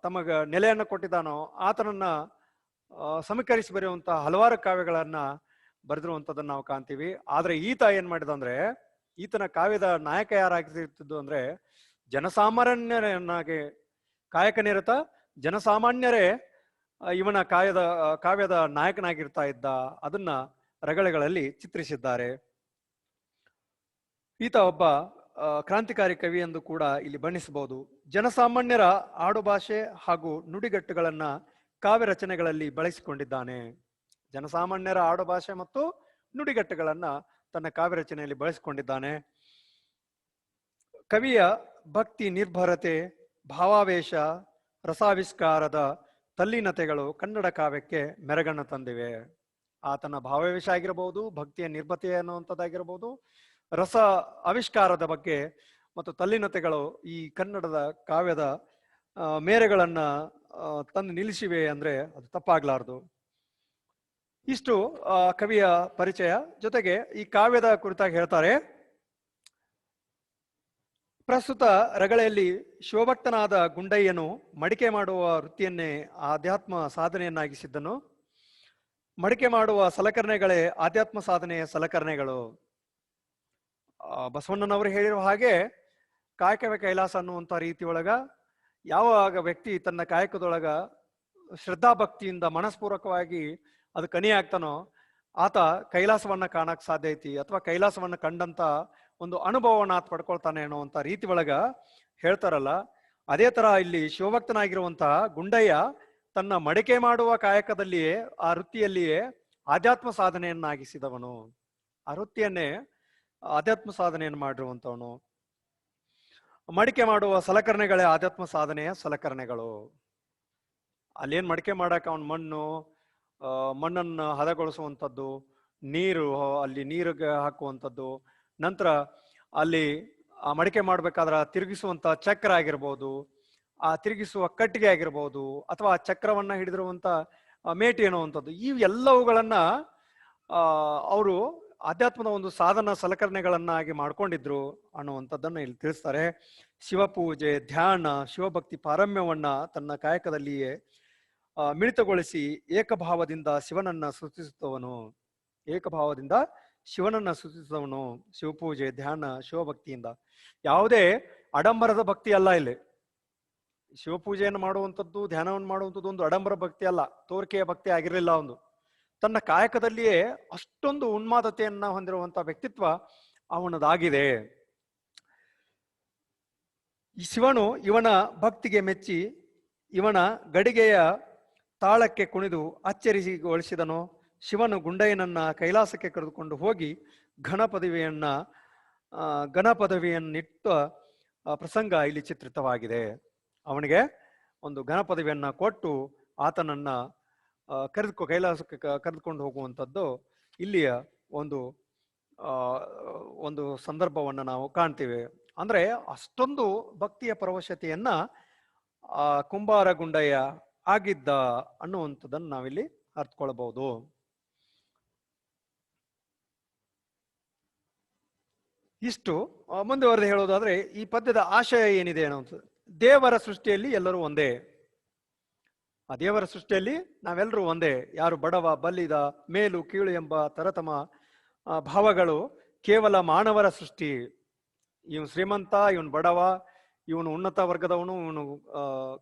ತಮಗೆ ನೆಲೆಯನ್ನು ಕೊಟ್ಟಿದ್ದಾನೋ, ಆತನನ್ನ ಸಮೀಕರಿಸಿ ಬರೆಯುವಂತಹ ಹಲವಾರು ಕಾವ್ಯಗಳನ್ನ ಬರೆದಿರುವಂಥದ್ದನ್ನ ನಾವು ಕಾಣ್ತೀವಿ. ಆದರೆ ಈತ ಏನು ಮಾಡಿದ ಅಂದ್ರೆ, ಈತನ ಕಾವ್ಯದ ನಾಯಕ ಯಾರಾಗಿರ್ತಿದ್ದು ಅಂದ್ರೆ, ಜನಸಾಮಾನ್ಯರನ್ನಾಗಿ ಕಾಯಕ ನಿರತ, ಜನಸಾಮಾನ್ಯರೇ ಇವನ ಕಾವ್ಯದ ಕಾವ್ಯದ ನಾಯಕನಾಗಿರ್ತಾ ಇದ್ದ, ಅದನ್ನ ರಗಳೆಗಳಲ್ಲಿ ಚಿತ್ರಿಸಿದ್ದಾರೆ. ಈತ ಒಬ್ಬ ಕ್ರಾಂತಿಕಾರಿ ಕವಿ ಎಂದು ಕೂಡ ಇಲ್ಲಿ ಬಣ್ಣಿಸಬಹುದು. ಜನಸಾಮಾನ್ಯರ ಆಡುಭಾಷೆ ಹಾಗೂ ನುಡಿಗಟ್ಟುಗಳನ್ನ ಕಾವ್ಯ ರಚನೆಗಳಲ್ಲಿ ಬಳಸಿಕೊಂಡಿದ್ದಾನೆ. ಜನಸಾಮಾನ್ಯರ ಆಡುಭಾಷೆ ಮತ್ತು ನುಡಿಗಟ್ಟುಗಳನ್ನ ತನ್ನ ಕಾವ್ಯ ರಚನೆಯಲ್ಲಿ ಬಳಸಿಕೊಂಡಿದ್ದಾನೆ. ಕವಿಯ ಭಕ್ತಿ ನಿರ್ಭರತೆ, ಭಾವಾವೇಶ, ರಸಾವಿಷ್ಕಾರದ ತಲ್ಲೀನತೆಗಳು ಕನ್ನಡ ಕಾವ್ಯಕ್ಕೆ ಮೆರಗನ್ನು ತಂದಿವೆ. ಆತನ ಭಾವಾವೇಶ ಆಗಿರಬಹುದು ಭಕ್ತಿಯ ನಿರ್ಭತೆ ಅನ್ನುವಂಥದ್ದಾಗಿರಬಹುದು ರಸ ಆವಿಷ್ಕಾರದ ಬಗ್ಗೆ ಮತ್ತು ತಲ್ಲಿನತೆಗಳು ಈ ಕನ್ನಡದ ಕಾವ್ಯದ ಮೇರೆಗಳನ್ನು ತಂದು ನಿಲ್ಲಿಸಿವೆ ಅಂದ್ರೆ ಅದು ತಪ್ಪಾಗ್ಲಾರ್ದು. ಇಷ್ಟು ಕವಿಯ ಪರಿಚಯ. ಜೊತೆಗೆ ಈ ಕಾವ್ಯದ ಕುರಿತಾಗಿ ಹೇಳ್ತಾರೆ, ಪ್ರಸ್ತುತ ರಗಳೆಯಲ್ಲಿ ಶಿವಭಕ್ತನಾದ ಗುಂಡಯ್ಯನು ಮಡಿಕೆ ಮಾಡುವ ವೃತ್ತಿಯನ್ನೇ ಆಧ್ಯಾತ್ಮ ಸಾಧನೆಯನ್ನಾಗಿಸಿದ್ದನು. ಮಡಿಕೆ ಮಾಡುವ ಸಲಕರಣೆಗಳೇ ಆಧ್ಯಾತ್ಮ ಸಾಧನೆಯ ಸಲಕರಣೆಗಳು. ಬಸವಣ್ಣನವರು ಹೇಳಿರುವ ಹಾಗೆ ಕಾಯಕವೇ ಕೈಲಾಸ ಅನ್ನುವಂಥ ರೀತಿಯೊಳಗ ಯಾವಾಗ ವ್ಯಕ್ತಿ ತನ್ನ ಕಾಯಕದೊಳಗ ಶ್ರದ್ಧಾಭಕ್ತಿಯಿಂದ ಮನಸ್ಪೂರ್ವಕವಾಗಿ ಅದು ಕನಿ ಆಗ್ತಾನೋ, ಆತ ಕೈಲಾಸವನ್ನ ಕಾಣಕ್ ಸಾಧ್ಯ ಐತಿ ಅಥವಾ ಕೈಲಾಸವನ್ನ ಕಂಡಂತ ಒಂದು ಅನುಭವವನ್ನು ಆತ ಪಡ್ಕೊಳ್ತಾನೆ ಅನ್ನುವಂತ ರೀತಿ ಒಳಗ ಹೇಳ್ತಾರಲ್ಲ. ಅದೇ ತರ ಇಲ್ಲಿ ಶಿವಭಕ್ತನಾಗಿರುವಂತಹ ಗುಂಡಯ್ಯ ತನ್ನ ಮಡಿಕೆ ಮಾಡುವ ಕಾಯಕದಲ್ಲಿಯೇ ಆ ವೃತ್ತಿಯಲ್ಲಿಯೇ ಆಧ್ಯಾತ್ಮ ಸಾಧನೆಯನ್ನಾಗಿಸಿದವನು. ಆ ವೃತ್ತಿಯನ್ನೇ ಆಧ್ಯಾತ್ಮ ಸಾಧನೆಯನ್ನು ಮಾಡಿರುವಂತವನು ಮಡಿಕೆ ಮಾಡುವ ಸಲಕರಣೆಗಳೇ ಆಧ್ಯಾತ್ಮ ಸಾಧನೆಯ ಸಲಕರಣೆಗಳು. ಅಲ್ಲೇನ್ ಮಡಿಕೆ ಮಾಡಕ್ಕೆ ಅವನ್ ಮಣ್ಣು ಮಣ್ಣನ್ನು ಹದಗೊಳಿಸುವಂಥದ್ದು, ನೀರು ಅಲ್ಲಿ ನೀರಿಗೆ ಹಾಕುವಂಥದ್ದು, ನಂತರ ಅಲ್ಲಿ, ಆ, ಮಡಿಕೆ ಮಾಡ್ಬೇಕಾದ್ರೆ ತಿರುಗಿಸುವಂತ ಚಕ್ರ ಆಗಿರ್ಬೋದು, ಆ ತಿರುಗಿಸುವ ಕಟ್ಟಿಗೆ ಆಗಿರ್ಬೋದು, ಅಥವಾ ಆ ಚಕ್ರವನ್ನ ಹಿಡಿದಿರುವಂತ ಆ, ಮೇಟಿ ಅನ್ನುವಂಥದ್ದು ಎಲ್ಲವುಗಳನ್ನು ಅವರು ಆಧ್ಯಾತ್ಮದ ಒಂದು ಸಾಧನ ಸಲಕರಣೆಗಳನ್ನಾಗಿ ಮಾಡ್ಕೊಂಡಿದ್ರು ಅನ್ನುವಂಥದ್ದನ್ನು ಇಲ್ಲಿ ತಿಳಿಸ್ತಾರೆ. ಶಿವಪೂಜೆ, ಧ್ಯಾನ, ಶಿವಭಕ್ತಿ ಪಾರಮ್ಯವನ್ನ ತನ್ನ ಕಾಯಕದಲ್ಲಿಯೇ ಮಿಳಿತಗೊಳಿಸಿ ಏಕಭಾವದಿಂದ ಶಿವನನ್ನ ಸೃಷ್ಟಿಸುತ್ತವನು. ಏಕಭಾವದಿಂದ ಶಿವನನ್ನ ಸೃಷ್ಟಿಸುತ್ತವನು ಶಿವಪೂಜೆ, ಧ್ಯಾನ, ಶಿವಭಕ್ತಿಯಿಂದ. ಯಾವುದೇ ಅಡಂಬರದ ಭಕ್ತಿ ಅಲ್ಲ ಇಲ್ಲಿ. ಶಿವಪೂಜೆಯನ್ನು ಮಾಡುವಂಥದ್ದು, ಧ್ಯಾನವನ್ನು ಮಾಡುವಂಥದ್ದು ಒಂದು ಅಡಂಬರ ಭಕ್ತಿ ಅಲ್ಲ. ತೋರಿಕೆಯ ಭಕ್ತಿ ಆಗಿರಲಿಲ್ಲ ಒಂದು. ತನ್ನ ಕಾಯಕದಲ್ಲಿಯೇ ಅಷ್ಟೊಂದು ಉನ್ಮಾದತೆಯನ್ನ ಹೊಂದಿರುವಂತಹ ವ್ಯಕ್ತಿತ್ವ ಅವನದಾಗಿದೆ. ಈ ಶಿವನು ಇವನ ಭಕ್ತಿಗೆ ಮೆಚ್ಚಿ ಇವನ ಗಡಿಗೆಯ ತಾಳಕ್ಕೆ ಕುಣಿದು ಅಚ್ಚರಿಸಿಗೊಳಿಸಿದನು. ಶಿವನು ಗುಂಡಯ್ಯನನ್ನ ಕೈಲಾಸಕ್ಕೆ ಕರೆದುಕೊಂಡು ಹೋಗಿ ಘನ ಪದವಿಯನ್ನ ಘನ ಪದವಿಯನ್ನಿಟ್ಟ ಪ್ರಸಂಗ ಇಲ್ಲಿ ಚಿತ್ರಿತವಾಗಿದೆ. ಅವನಿಗೆ ಒಂದು ಘನ ಪದವಿಯನ್ನ ಕೊಟ್ಟು ಆತನನ್ನ ಕರೆದುಕೊ, ಕೈಲಾಸಕ್ಕೆ ಕರೆದುಕೊಂಡು ಹೋಗುವಂಥದ್ದು ಇಲ್ಲಿಯ ಒಂದು ಒಂದು ಸಂದರ್ಭವನ್ನು ನಾವು ಕಾಣ್ತೀವಿ. ಅಂದರೆ ಅಷ್ಟೊಂದು ಭಕ್ತಿಯ ಪರವಶತೆಯನ್ನು ಕುಂಬಾರ ಗುಂಡಯ್ಯ ಆಗಿದ್ದ ಅನ್ನುವಂಥದ್ದನ್ನು ನಾವಿಲ್ಲಿ ಅರ್ಥಕೊಳ್ಬಹುದು ಇಷ್ಟು ಮುಂದುವರೆದು ಹೇಳೋದಾದ್ರೆ ಈ ಪದ್ಯದ ಆಶಯ ಏನಿದೆ ಅನ್ನುವಂಥದ್ದು. ದೇವರ ಸೃಷ್ಟಿಯಲ್ಲಿ ಎಲ್ಲರೂ ಒಂದೇ. ಆ ದೇವರ ಸೃಷ್ಟಿಯಲ್ಲಿ ನಾವೆಲ್ಲರೂ ಒಂದೇ, ಯಾರು ಬಡವ, ಬಲ್ಲಿದ, ಮೇಲು, ಕೀಳು ಎಂಬ ತರತಮ ಭಾವಗಳು ಕೇವಲ ಮಾನವರ ಸೃಷ್ಟಿ. ಇವನು ಶ್ರೀಮಂತ, ಇವನು ಬಡವ, ಇವನು ಉನ್ನತ ವರ್ಗದವನು, ಇವನು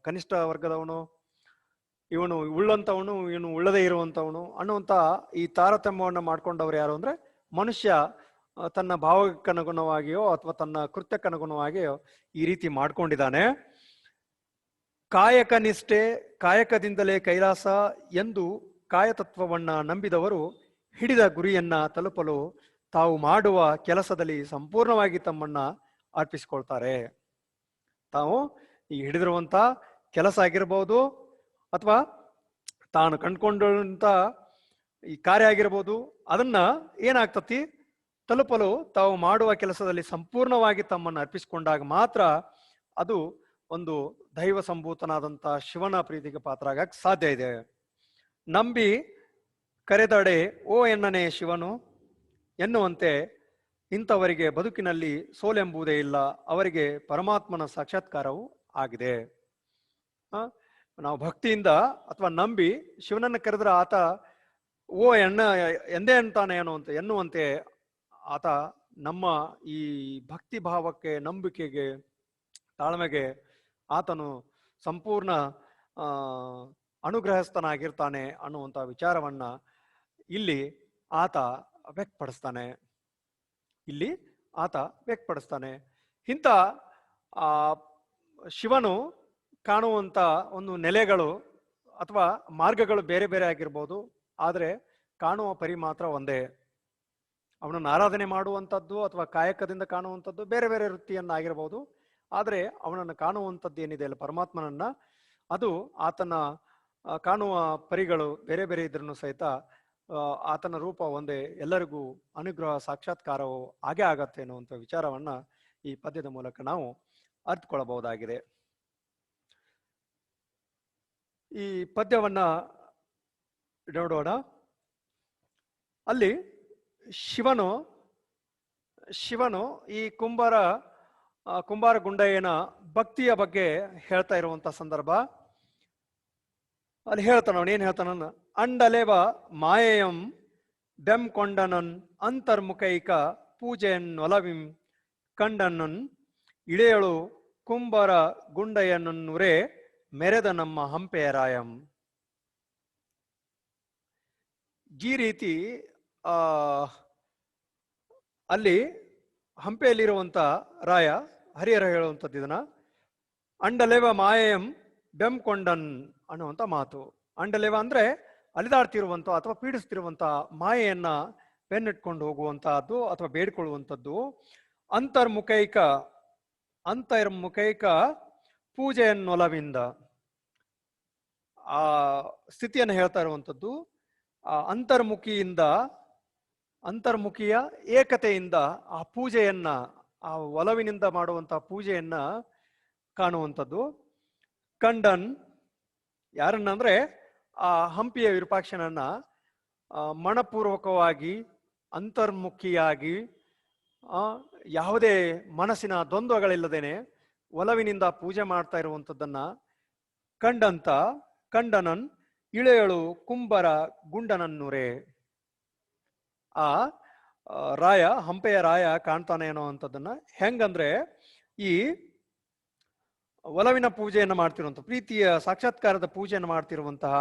ಕನಿಷ್ಠ ವರ್ಗದವನು, ಇವನು ಉಳ್ಳಂತವನು, ಇವನು ಉಳ್ಳದೇ ಇರುವಂತವನು ಅನ್ನುವಂತ ಈ ತಾರತಮ್ಯವನ್ನು ಮಾಡ್ಕೊಂಡವ್ರು ಯಾರು ಅಂದ್ರೆ ಮನುಷ್ಯ ತನ್ನ ಭಾವಕ್ಕನುಗುಣವಾಗಿಯೋ ಅಥವಾ ತನ್ನ ಕೃತ್ಯಕ್ಕನುಗುಣವಾಗಿಯೋ ಈ ರೀತಿ ಮಾಡ್ಕೊಂಡಿದ್ದಾನೆ. ಕಾಯಕ ನಿಷ್ಠೆ, ಕಾಯಕದಿಂದಲೇ ಕೈಲಾಸ ಎಂದು ಕಾಯತತ್ವವನ್ನ ನಂಬಿದವರು ಹಿಡಿದ ಗುರಿಯನ್ನ ತಲುಪಲು ತಾವು ಮಾಡುವ ಕೆಲಸದಲ್ಲಿ ಸಂಪೂರ್ಣವಾಗಿ ತಮ್ಮನ್ನ ಅರ್ಪಿಸಿಕೊಳ್ತಾರೆ. ತಾವು ಈ ಹಿಡಿದಿರುವಂತ ಕೆಲಸ ಆಗಿರ್ಬೋದು ಅಥವಾ ತಾನು ಕಂಡುಕೊಂಡಂತ ಈ ಕಾರ್ಯ ಆಗಿರ್ಬೋದು ಅದನ್ನ ಏನಾಗ್ತತಿ? ತಲುಪಲು ತಾವು ಮಾಡುವ ಕೆಲಸದಲ್ಲಿ ಸಂಪೂರ್ಣವಾಗಿ ತಮ್ಮನ್ನು ಅರ್ಪಿಸಿಕೊಂಡಾಗ ಮಾತ್ರ ಅದು ಒಂದು ದೈವ ಸಂಭೂತನಾದಂತ ಶಿವನ ಪ್ರೀತಿಗೆ ಪಾತ್ರ ಆಗಕ್ಕೆ ಸಾಧ್ಯ ಇದೆ. ನಂಬಿ ಕರೆದಡೆ, ಓ ಎನ್ನನೆ ಶಿವನು, ಎನ್ನುವಂತೆ ಇಂಥವರಿಗೆ ಬದುಕಿನಲ್ಲಿ ಸೋಲೆಂಬುದೇ ಇಲ್ಲ, ಅವರಿಗೆ ಪರಮಾತ್ಮನ ಸಾಕ್ಷಾತ್ಕಾರವು ಆಗಿದೆ. ನಾವು ಭಕ್ತಿಯಿಂದ ಅಥವಾ ನಂಬಿ ಶಿವನನ್ನು ಕರೆದ್ರೆ ಆತ, ಓ ಎಣ್ಣ ಎಂದೇ ಅಂತಾನೆ ಅನ್ನುವಂತೆ ಎನ್ನುವಂತೆ ಆತ ನಮ್ಮ ಈ ಭಕ್ತಿ ಭಾವಕ್ಕೆ ನಂಬಿಕೆಗೆ, ತಾಳ್ಮೆಗೆ ಆತನು ಸಂಪೂರ್ಣ ಅನುಗ್ರಹಸ್ಥನಾಗಿರ್ತಾನೆ ಅನ್ನುವಂಥ ವಿಚಾರವನ್ನ ಇಲ್ಲಿ ಆತ ವ್ಯಕ್ತಪಡಿಸ್ತಾನೆ. ಇಲ್ಲಿ ಆತ ವ್ಯಕ್ತಪಡಿಸ್ತಾನೆ. ಇಂಥ ಶಿವನು ಕಾಣುವಂತ ಒಂದು ನೆಲೆಗಳು ಅಥವಾ ಮಾರ್ಗಗಳು ಬೇರೆ ಬೇರೆ ಆಗಿರ್ಬೋದು, ಆದರೆ ಕಾಣುವ ಪರಿ ಮಾತ್ರ ಒಂದೇ. ಅವನನ್ನು ಆರಾಧನೆ ಮಾಡುವಂಥದ್ದು ಅಥವಾ ಕಾಯಕದಿಂದ ಕಾಣುವಂಥದ್ದು ಬೇರೆ ಬೇರೆ ವೃತ್ತಿಯನ್ನಾಗಿರ್ಬೋದು ಆದರೆ ಅವನನ್ನು ಕಾಣುವಂಥದ್ದು ಏನಿದೆ ಅಲ್ಲ ಪರಮಾತ್ಮನನ್ನ, ಅದು ಆತನ ಕಾಣುವ ಪರಿಗಳು ಬೇರೆ ಬೇರೆ ಇದ್ರೂ ಸಹಿತ ಆತನ ರೂಪ ಒಂದೇ ಎಲ್ಲರಿಗೂ ಅನುಗ್ರಹ, ಸಾಕ್ಷಾತ್ಕಾರವು ಆಗೇ ಆಗತ್ತೆ ಅನ್ನುವಂಥ ವಿಚಾರವನ್ನ ಈ ಪದ್ಯದ ಮೂಲಕ ನಾವು ಅರ್ಥಕೊಳ್ಳಬಹುದಾಗಿದೆ ಈ ಪದ್ಯವನ್ನ ನೋಡೋಣ. ಅಲ್ಲಿ ಶಿವನು ಶಿವನು ಈ ಕುಂಬಾರ ಕುಂಬಾರ ಗುಂಡಯ್ಯನ ಭಕ್ತಿಯ ಬಗ್ಗೆ ಹೇಳ್ತಾ ಇರುವಂತ ಸಂದರ್ಭ. ಅಲ್ಲಿ ಹೇಳ್ತಾನ ಅವನು ಏನ್ ಹೇಳ್ತಾನ ಅಂಡಲೇವ ಮಾಯೆಯಂ ಬೆಂಕೊಂಡನನ್ ಅಂತರ್ಮುಖೈಕ ಪೂಜೆಯನ್ ಒಲವಿಂ ಕಂಡನನ್ ಇಳೆಯಳು ಕುಂಬಾರ ಗುಂಡಯ್ಯನನ್ನುರೇ ಮೆರೆದ ನಮ್ಮ ಹಂಪೆಯರಾಯಂ. ಈ ರೀತಿ, ಆ, ಅಲ್ಲಿ ಹಂಪೆಯಲ್ಲಿರುವಂತ ರಾಯ ಹರಿಹರ ಹೇಳುವಂಥದ್ದು ಇದನ್ನ. ಅಂಡಲೇವ ಮಾಯಂ ಬೆಂಕೊಂಡನ್ ಅನ್ನುವಂಥ ಮಾತು. ಅಂಡಲೇವ ಅಂದ್ರೆ ಅಲಿದಾಡ್ತಿರುವಂತ ಅಥವಾ ಪೀಡಿಸ್ತಿರುವಂಥ ಮಾಯೆಯನ್ನ ಬೆನ್ನಿಟ್ಕೊಂಡು ಹೋಗುವಂತಹದ್ದು ಅಥವಾ ಬೇಡಿಕೊಳ್ಳುವಂಥದ್ದು. ಅಂತರ್ಮುಖೈಕ ಅಂತರ್ಮುಖೈಕ ಪೂಜೆಯನ್ನೊಲವಿಂದ. ಆ ಸ್ಥಿತಿಯನ್ನು ಹೇಳ್ತಾ ಇರುವಂಥದ್ದು. ಆ ಅಂತರ್ಮುಖಿಯಿಂದ, ಅಂತರ್ಮುಖಿಯ ಏಕತೆಯಿಂದ ಆ ಪೂಜೆಯನ್ನ ಆ ಒಲವಿನಿಂದ ಮಾಡುವಂತಹ ಪೂಜೆಯನ್ನ ಕಾಣುವಂಥದ್ದು. ಕಂಡನ್ ಯಾರನ್ನಂದ್ರೆ ಆ ಹಂಪಿಯ ವಿರೂಪಾಕ್ಷನನ್ನ ಮನಪೂರ್ವಕವಾಗಿ ಅಂತರ್ಮುಖಿಯಾಗಿ ಯಾವುದೇ ಮನಸ್ಸಿನ ದ್ವಂದ್ವಗಳಿಲ್ಲದೇನೆ ಒಲವಿನಿಂದ ಪೂಜೆ ಮಾಡ್ತಾ ಇರುವಂಥದ್ದನ್ನ ಕಂಡಂತ ಕಂಡನನ್ ಇಳೆಯಳು ಕುಂಬರ ಗುಂಡನನ್ನುರೇ. ಆ, ರಾಯ, ಹಂಪೆಯ ರಾಯ ಕಾಣ್ತಾನೆ ಅನ್ನುವಂಥದ್ದನ್ನ ಹೆಂಗಂದ್ರೆ ಈ ಒಲವಿನ ಪೂಜೆಯನ್ನು ಮಾಡ್ತಿರುವಂಥ, ಪ್ರೀತಿಯ ಸಾಕ್ಷಾತ್ಕಾರದ ಪೂಜೆಯನ್ನು ಮಾಡ್ತಿರುವಂತಹ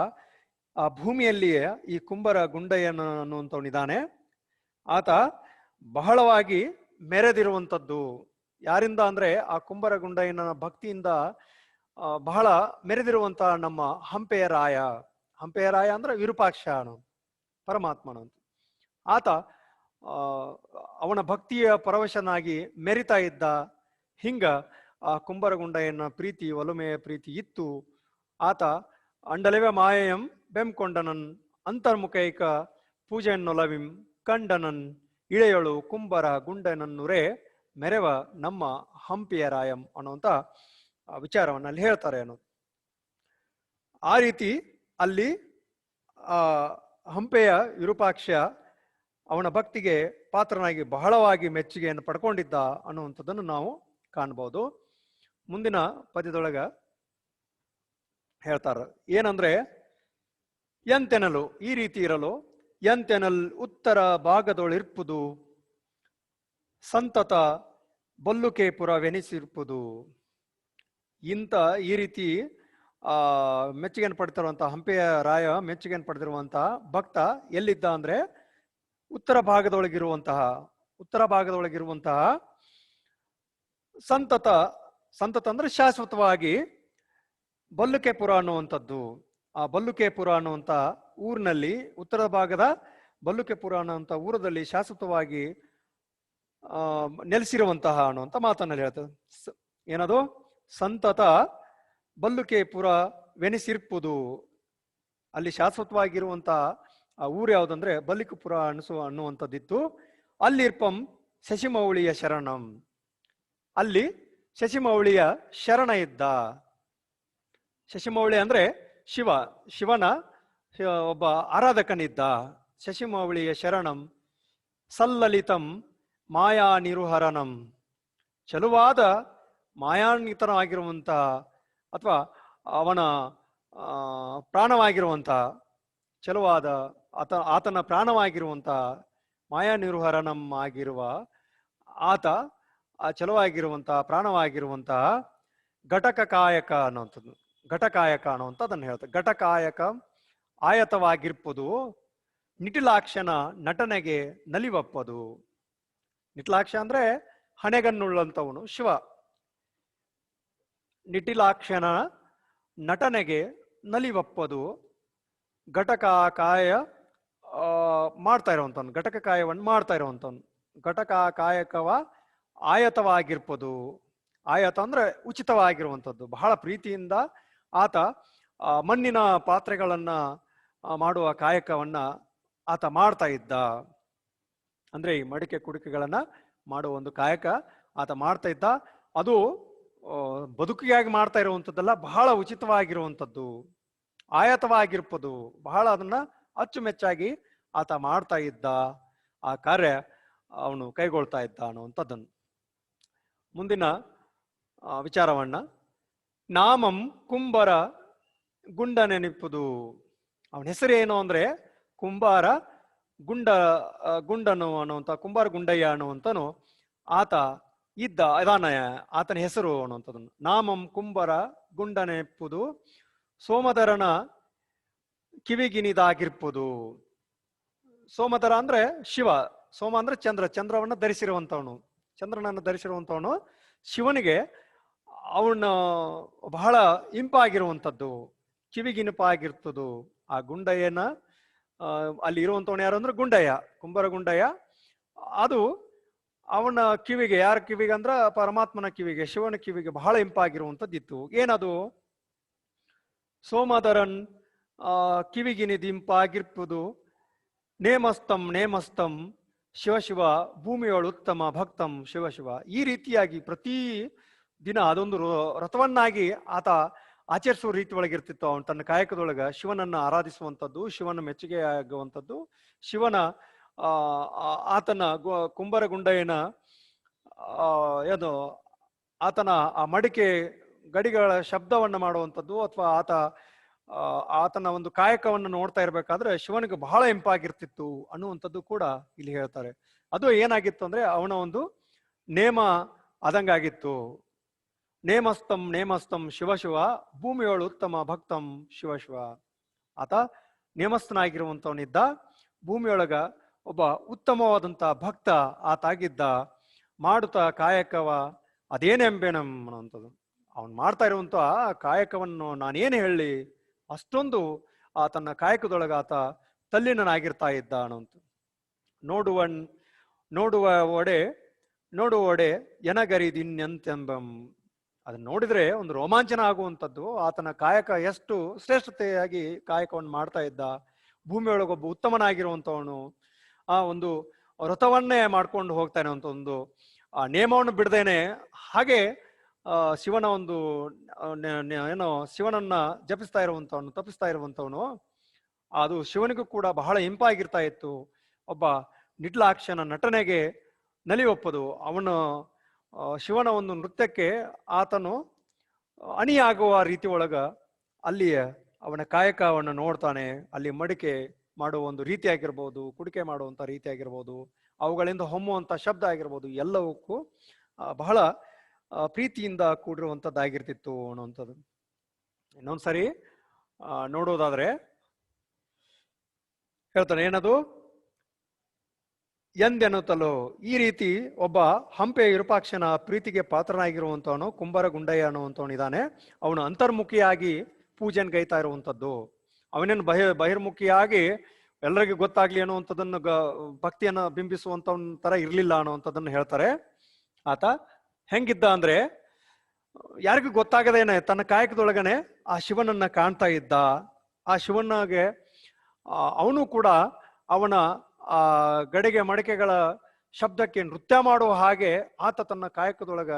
ಆ ಭೂಮಿಯಲ್ಲಿಯೇ ಈ ಕುಂಬರ ಗುಂಡಯ್ಯನ ಅನ್ನುವಂಥವನಿದ್ದಾನೆ ಆತ ಬಹಳವಾಗಿ ಮೆರೆದಿರುವಂಥದ್ದು. ಯಾರಿಂದ ಅಂದ್ರೆ ಆ ಕುಂಬರ ಗುಂಡಯ್ಯನ ಭಕ್ತಿಯಿಂದ ಬಹಳ ಮೆರೆದಿರುವಂತಹ ನಮ್ಮ ಹಂಪೆಯ ರಾಯ. ಹಂಪೆಯ ರಾಯ ಅಂದ್ರೆ ವಿರೂಪಾಕ್ಷ ಪರಮಾತ್ಮನ ಅಂತ ಆತ ಅವನ ಭಕ್ತಿಯ ಪರವಶನಾಗಿ ಮೆರಿತಾ ಇದ್ದ ಹಿಂಗ ಆ ಕುಂಬರಗುಂಡಯ್ಯನ ಪ್ರೀತಿ, ಒಲುಮೆಯ ಪ್ರೀತಿ ಇತ್ತು. ಆತ ಅಂಡಲೆವೆ ಮಾಯಂ ಬೆಂಕೊಂಡನನ್, ಅಂತರ್ಮುಖೈಕ ಪೂಜೆಯನ್ನೊಲವಿಂ ಕಂಡನನ್, ಇಳೆಯಳು ಕುಂಬರ ಗುಂಡನನ್ನುರೇ ಮೆರೆವ ನಮ್ಮ ಹಂಪಿಯ ರಾಯಂ ಅನ್ನುವಂತ ಆ ವಿಚಾರವನ್ನ ಅಲ್ಲಿ ಹೇಳ್ತಾರೆ ಅನ್ನೋದು. ಆ ರೀತಿ ಅಲ್ಲಿ ಆ ಹಂಪೆಯ ವಿರೂಪಾಕ್ಷ ಅವನ ಭಕ್ತಿಗೆ ಪಾತ್ರನಾಗಿ ಬಹಳವಾಗಿ ಮೆಚ್ಚುಗೆಯನ್ನು ಪಡ್ಕೊಂಡಿದ್ದ ಅನ್ನುವಂಥದ್ದನ್ನು ನಾವು ಕಾಣ್ಬೋದು ಮುಂದಿನ ಪದ್ಯದೊಳಗ ಹೇಳ್ತಾರ, ಏನಂದ್ರೆ, ಎಂತೆನಲು ಈ ರೀತಿ ಇರಲು, ಎಂತೆನಲ್ ಉತ್ತರ ಭಾಗದೊಳಿರ್ಪುದು, ಸಂತತ ಬಲ್ಲುಕೇಪುರವೆನಿಸಿರ್ಪುದು. ಇಂಥ ಈ ರೀತಿ, ಆ, ಮೆಚ್ಚುಗೆಯನ್ನು ಪಡ್ತಿರುವಂತಹ ಹಂಪೆಯ ರಾಯ ಮೆಚ್ಚುಗೆಯನ್ನು ಪಡೆದಿರುವಂತಹ ಭಕ್ತ ಎಲ್ಲಿದ್ದ ಅಂದ್ರೆ ಉತ್ತರ ಭಾಗದೊಳಗಿರುವಂತಹ ಉತ್ತರ ಭಾಗದೊಳಗಿರುವಂತಹ ಸಂತತ ಸಂತತ ಅಂದ್ರೆ ಶಾಶ್ವತವಾಗಿ ಬಲ್ಲುಕೆಪುರ ಅನ್ನುವಂಥದ್ದು. ಆ ಬಲ್ಲುಕೆಪುರ ಅನ್ನುವಂತ ಊರಿನಲ್ಲಿ, ಉತ್ತರ ಭಾಗದ ಬಲ್ಲುಕೆಪುರ ಅನ್ನುವಂಥ ಊರದಲ್ಲಿ ಶಾಶ್ವತವಾಗಿ ನೆಲೆಸಿರುವಂತಹ ಅನ್ನುವಂಥ ಮಾತನ್ನಲ್ಲಿ ಹೇಳ್ತದೆ ಏನದು? ಸಂತತ ಬಲ್ಲುಕೆಪುರ ವೆನಿಸಿರ್ಪುದು. ಅಲ್ಲಿ ಶಾಶ್ವತವಾಗಿರುವಂತಹ ಆ ಊರು ಯಾವುದಂದ್ರೆ ಬಲಿಕಪುರ ಅನಿಸುವ ಅನ್ನುವಂಥದ್ದಿತ್ತು. ಅಲ್ಲಿರ್ಪಂ ಶಶಿಮೌಳಿಯ ಶರಣಂ. ಅಲ್ಲಿ ಶಶಿಮೌಳಿಯ ಶರಣ ಇದ್ದ. ಶಶಿಮೌಳಿ ಅಂದ್ರೆ ಶಿವ, ಶಿವನ ಒಬ್ಬ ಆರಾಧಕನಿದ್ದ. ಶಶಿಮೌಳಿಯ ಶರಣಂ ಸಲ್ಲಲಿತಂ ಮಾಯಾ ನಿರುಹರಣಂ. ಚಲುವಾದ ಮಾಯಾನ್ವಿತನಾಗಿರುವಂತಹ ಅಥವಾ ಅವನ ಪ್ರಾಣವಾಗಿರುವಂತಹ ಚಲುವಾದ ಆತ ಆತನ ಪ್ರಾಣವಾಗಿರುವಂತಹ ಮಾಯಾ ನಿರ್ವಹರಣಂ ಆಗಿರುವ ಆತ ಆ ಚಲವಾಗಿರುವಂತಹ ಪ್ರಾಣವಾಗಿರುವಂತಹ ಘಟಕ ಕಾಯಕ ಅನ್ನುವಂಥದ್ದು ಘಟಕಾಯಕ ಅನ್ನುವಂಥದ್ದನ್ನು ಹೇಳ್ತಾರೆ. ಘಟಕಾಯಕ ಆಯತವಾಗಿರ್ಪದು ನಿಟಿಲಾಕ್ಷನ ನಟನೆಗೆ ನಲಿವಪ್ಪದು. ನಿಟಿಲಾಕ್ಷ ಅಂದ್ರೆ ಹಣೆಗನ್ನುಳ್ಳಂಥವನು ಶಿವ. ನಿಟಿಲಾಕ್ಷನ ನಟನೆಗೆ ನಲಿವಪ್ಪದು ಘಟಕ ಕಾಯ ಆ, ಮಾಡ್ತಾ ಇರುವಂಥವ್ನು, ಘಟಕ ಕಾಯವನ್ನು ಮಾಡ್ತಾ ಇರುವಂಥವ್ನು. ಘಟಕ ಕಾಯಕವ ಆಯತವಾಗಿರ್ಬೋದು ಆಯತ ಅಂದ್ರೆ ಉಚಿತವಾಗಿರುವಂಥದ್ದು. ಬಹಳ ಪ್ರೀತಿಯಿಂದ ಆತ ಮಣ್ಣಿನ ಪಾತ್ರೆಗಳನ್ನ ಮಾಡುವ ಕಾಯಕವನ್ನ ಆತ ಮಾಡ್ತಾ ಇದ್ದ. ಅಂದ್ರೆ ಈ ಮಡಿಕೆ ಕುಡಿಕೆಗಳನ್ನ ಮಾಡುವ ಒಂದು ಕಾಯಕ ಆತ ಮಾಡ್ತಾ ಇದ್ದ. ಅದು ಬದುಕಿಗಾಗಿ ಮಾಡ್ತಾ ಇರುವಂಥದ್ದಲ್ಲ, ಬಹಳ ಉಚಿತವಾಗಿರುವಂಥದ್ದು. ಆಯತವಾಗಿರ್ಬೋದು ಬಹಳ ಅದನ್ನ ಅಚ್ಚುಮೆಚ್ಚಾಗಿ ಆತ ಮಾಡ್ತಾ ಇದ್ದ ಆ ಕಾರ್ಯ ಅವನು ಕೈಗೊಳ್ತಾ ಇದ್ದ ಅನ್ನುವಂಥದ್ದನ್ನು ಮುಂದಿನ ವಿಚಾರವನ್ನ, ನಾಮಂ ಕುಂಬರ ಗುಂಡ ನೆನಪುದು ಅವನ ಹೆಸರೇನು ಅಂದ್ರೆ ಕುಂಬಾರ ಗುಂಡ ಗುಂಡನು ಅನ್ನುವಂಥ ಕುಂಬಾರ ಗುಂಡಯ್ಯ ಅನ್ನುವಂಥನು ಆತ ಇದ್ದ ಅದಾನ ಆತನ ಹೆಸರು ಅನ್ನುವಂಥದ್ದನ್ನು. ನಾಮಂ ಕುಂಬರ ಗುಂಡ ನೆನಪುದು ಸೋಮದರನ ಕಿವಿಗಿನಿದಾಗಿರ್ಪುದು ಸೋಮದರ ಅಂದ್ರೆ ಶಿವ, ಸೋಮ ಅಂದ್ರೆ ಚಂದ್ರ, ಚಂದ್ರವನ್ನ ಧರಿಸಿರುವಂತವನು, ಚಂದ್ರನನ್ನು ಧರಿಸಿರುವಂತವನು ಶಿವನಿಗೆ ಅವನ ಬಹಳ ಇಂಪಾಗಿರುವಂಥದ್ದು ಕಿವಿಗಿನಪಾಗಿರ್ತದು ಆ ಗುಂಡಯ್ಯನ ಅಲ್ಲಿ ಇರುವಂತವನು ಯಾರು ಅಂದ್ರೆ ಗುಂಡಯ್ಯ ಕುಂಬರ ಗುಂಡಯ್ಯ ಅದು ಅವನ ಕಿವಿಗೆ, ಯಾರ ಕಿವಿಗೆ ಅಂದ್ರ ಪರಮಾತ್ಮನ ಕಿವಿಗೆ, ಶಿವನ ಕಿವಿಗೆ ಬಹಳ ಇಂಪಾಗಿರುವಂಥದ್ದಿತ್ತು ಏನದು? ಸೋಮದರನ್ ಆ ಕಿವಿಗಿನಿದಿಂಪಾಗಿರ್ಪುದು ನೇಮಸ್ತಂ ನೇಮಸ್ತಂ ಶಿವಶಿವ ಭೂಮಿಯೊಳು ಉತ್ತಮ, ಭಕ್ತಂ ಶಿವಶಿವ ಈ ರೀತಿಯಾಗಿ ಪ್ರತಿ ದಿನ ಅದೊಂದು ರಥವನ್ನಾಗಿ ಆತ ಆಚರಿಸುವ ರೀತಿ ಒಳಗಿರ್ತಿತ್ತು ಅವನು. ತನ್ನ ಕಾಯಕದೊಳಗ ಶಿವನನ್ನ ಆರಾಧಿಸುವಂಥದ್ದು, ಶಿವನ ಮೆಚ್ಚುಗೆ ಆಗುವಂಥದ್ದು, ಶಿವನ ಆತನ ಗು- ಕುಂಬರ ಗುಂಡಯ್ಯನ ಆ, ಏನು, ಆತನ ಆ ಮಡಿಕೆ ಗಡಿಗಳ ಶಬ್ದವನ್ನು ಮಾಡುವಂಥದ್ದು ಅಥವಾ ಆತ ಆತನ ಒಂದು ಕಾಯಕವನ್ನು ನೋಡ್ತಾ ಇರಬೇಕಾದ್ರೆ ಶಿವನಿಗೆ ಬಹಳ ಇಂಪಾಗಿರ್ತಿತ್ತು ಅನ್ನುವಂಥದ್ದು ಕೂಡ ಇಲ್ಲಿ ಹೇಳ್ತಾರೆ. ಅದು ಏನಾಗಿತ್ತು ಅಂದ್ರೆ ಅವನ ಒಂದು ನೇಮ ಅದಂಗಾಗಿತ್ತು ನೇಮಸ್ತಂ ನೇಮಸ್ತಂ ಶಿವಶಿವ ಭೂಮಿಯೊಳು ಉತ್ತಮ ಭಕ್ತಂ ಶಿವಶಿವ ಆತ ನೇಮಸ್ಥನಾಗಿರುವಂಥವನಿದ್ದ, ಭೂಮಿಯೊಳಗ ಒಬ್ಬ ಉತ್ತಮವಾದಂತ ಭಕ್ತ ಆತಾಗಿದ್ದ, ಮಾಡುತ್ತಾ ಕಾಯಕವ ಅದೇನೆಂಬೆನಂ ಅನ್ನುವಂಥದ್ದು. ಅವನು ಮಾಡ್ತಾ ಇರುವಂತ ಆ ಕಾಯಕವನ್ನು ನಾನೇನು ಹೇಳಿ ಅಷ್ಟೊಂದು ಆತನ ಕಾಯಕದೊಳಗ ಆತ ತಲ್ಲಿನನಾಗಿರ್ತಾ ಇದ್ದ ಅಂತ ನೋಡುವನ್, ನೋಡುವ ಒಡೆ ನೋಡುವ ಒಡೆ ಎನಗರಿದಿನ್ಯಂತೆಂಬಂ, ಅದನ್ನ ನೋಡಿದ್ರೆ ಒಂದು ರೋಮಾಂಚನ ಆಗುವಂಥದ್ದು. ಆತನ ಕಾಯಕ ಎಷ್ಟು ಶ್ರೇಷ್ಠತೆಯಾಗಿ ಕಾಯಕವನ್ನು ಮಾಡ್ತಾ ಇದ್ದ, ಭೂಮಿಯೊಳಗೊಬ್ಬ ಉತ್ತಮನಾಗಿರುವಂಥವನು, ಆ ಒಂದು ವ್ರತವನ್ನೇ ಮಾಡ್ಕೊಂಡು ಹೋಗ್ತಾನೆ ಅಂತ ಒಂದು, ಆ ನಿಯಮವನ್ನು ಬಿಡದೇನೆ. ಹಾಗೆ ಶಿವನ ಒಂದು ಏನು ಶಿವನನ್ನ ಜಪಿಸ್ತಾ ಇರುವಂತವನು ತಪ್ಪಿಸ್ತಾ ಇರುವಂತವನು ಅದು ಶಿವನಿಗೂ ಕೂಡ ಬಹಳ ಇಂಪಾಗಿರ್ತಾ ಇತ್ತು. ಒಬ್ಬ ನಿಟ್ಲಾಕ್ಷನ ನಟನೆಗೆ ನಲಿ ಅವನು ಆ, ಶಿವನ ಒಂದು ನೃತ್ಯಕ್ಕೆ ಆತನು ಅಣಿಯಾಗುವ ರೀತಿ ಒಳಗ ಅಲ್ಲಿ ಅವನ ಕಾಯಕವನ್ನು ನೋಡ್ತಾನೆ. ಅಲ್ಲಿ ಮಡಿಕೆ ಮಾಡುವ ಒಂದು ರೀತಿ ಆಗಿರ್ಬೋದು ಕುಡಿಕೆ ಮಾಡುವಂತ ರೀತಿ ಆಗಿರ್ಬೋದು ಅವುಗಳಿಂದ ಹೊಮ್ಮುವಂತ ಶಬ್ದ ಆಗಿರ್ಬೋದು ಎಲ್ಲವಕ್ಕೂ ಬಹಳ ಪ್ರೀತಿಯಿಂದ ಕೂಡಿರುವಂಥದ್ದಾಗಿರ್ತಿತ್ತು ಅನ್ನುವಂಥದ್ದು. ಇನ್ನೊಂದ್ಸರಿ ನೋಡೋದಾದ್ರೆ, ಹೇಳ್ತಾನೆ, ಏನದು? ಎಂದೆನ್ನುತ್ತಲೋ, ಈ ರೀತಿ ಒಬ್ಬ ಹಂಪೆ ವಿರೂಪಾಕ್ಷನ ಪ್ರೀತಿಗೆ ಪಾತ್ರನಾಗಿರುವಂತವನು ಕುಂಬಾರ ಗುಂಡಯ್ಯ ಅನ್ನುವಂಥವನಿದ್ದಾನೆ. ಅವನು ಅಂತರ್ಮುಖಿಯಾಗಿ ಪೂಜೆನ್ ಗೈತಾ ಇರುವಂಥದ್ದು. ಅವನೇನು ಬಹಿ, ಬಹಿರ್ಮುಖಿಯಾಗಿ ಎಲ್ಲರಿಗೂ ಗೊತ್ತಾಗ್ಲಿ ಅನ್ನುವಂಥದ್ದನ್ನು ಭಕ್ತಿಯನ್ನ ಬಿಂಬಿಸುವಂತವನ್ ತರ ಇರ್ಲಿಲ್ಲ ಅನ್ನುವಂಥದ್ದನ್ನು ಹೇಳ್ತಾರೆ. ಆತ ಹೆಂಗಿದ್ದ ಅಂದ್ರೆ, ಯಾರಿಗೂ ಗೊತ್ತಾಗದೇನೆ ತನ್ನ ಕಾಯಕದೊಳಗನೆ ಆ ಶಿವನನ್ನ ಕಾಣ್ತಾ ಇದ್ದ. ಆ ಶಿವನಾಗೆ ಅವನು ಕೂಡ ಅವನ, ಆ, ಗಡಿಗೆ ಮಡಿಕೆಗಳ ಶಬ್ದಕ್ಕೆ ನೃತ್ಯ ಮಾಡುವ ಹಾಗೆ ಆತ ತನ್ನ ಕಾಯಕದೊಳಗ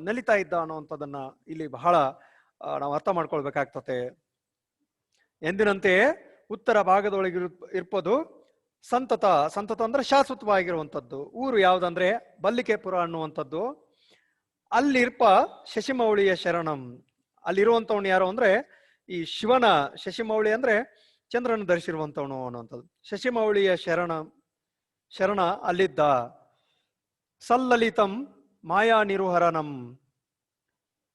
ನಲಿತಾ ಇದ್ದ ಅನ್ನುವಂಥದ್ದನ್ನ ಇಲ್ಲಿ ಬಹಳ ನಾವು ಅರ್ಥ ಮಾಡ್ಕೊಳ್ಬೇಕಾಗ್ತತೆ. ಎಂದಿನಂತೆಯೇ ಉತ್ತರ ಭಾಗದೊಳಗೆ ಇರ್ಪದು ಸಂತತ ಸಂತತ ಅಂದ್ರೆ ಶಾಶ್ವತವಾಗಿರುವಂಥದ್ದು. ಊರು ಯಾವ್ದಂದ್ರೆ ಬಲ್ಲಿಕೆಪುರ ಅನ್ನುವಂಥದ್ದು. ಅಲ್ಲಿರ್ಪ ಶಶಿಮೌಳಿಯ ಶರಣಂ. ಅಲ್ಲಿರುವಂತವನು ಯಾರು ಅಂದ್ರೆ ಈ ಶಿವನ ಶಶಿಮೌಳಿ ಅಂದ್ರೆ ಚಂದ್ರನ ಧರಿಸಿರುವಂತವನು ಅನ್ನುವಂಥದ್ದು. ಶಶಿಮೌಳಿಯ ಶರಣ ಶರಣ ಅಲ್ಲಿದ್ದ. ಸಲ್ಲಲಿತಂ ಮಾಯಾ ನಿರುಹರನಂ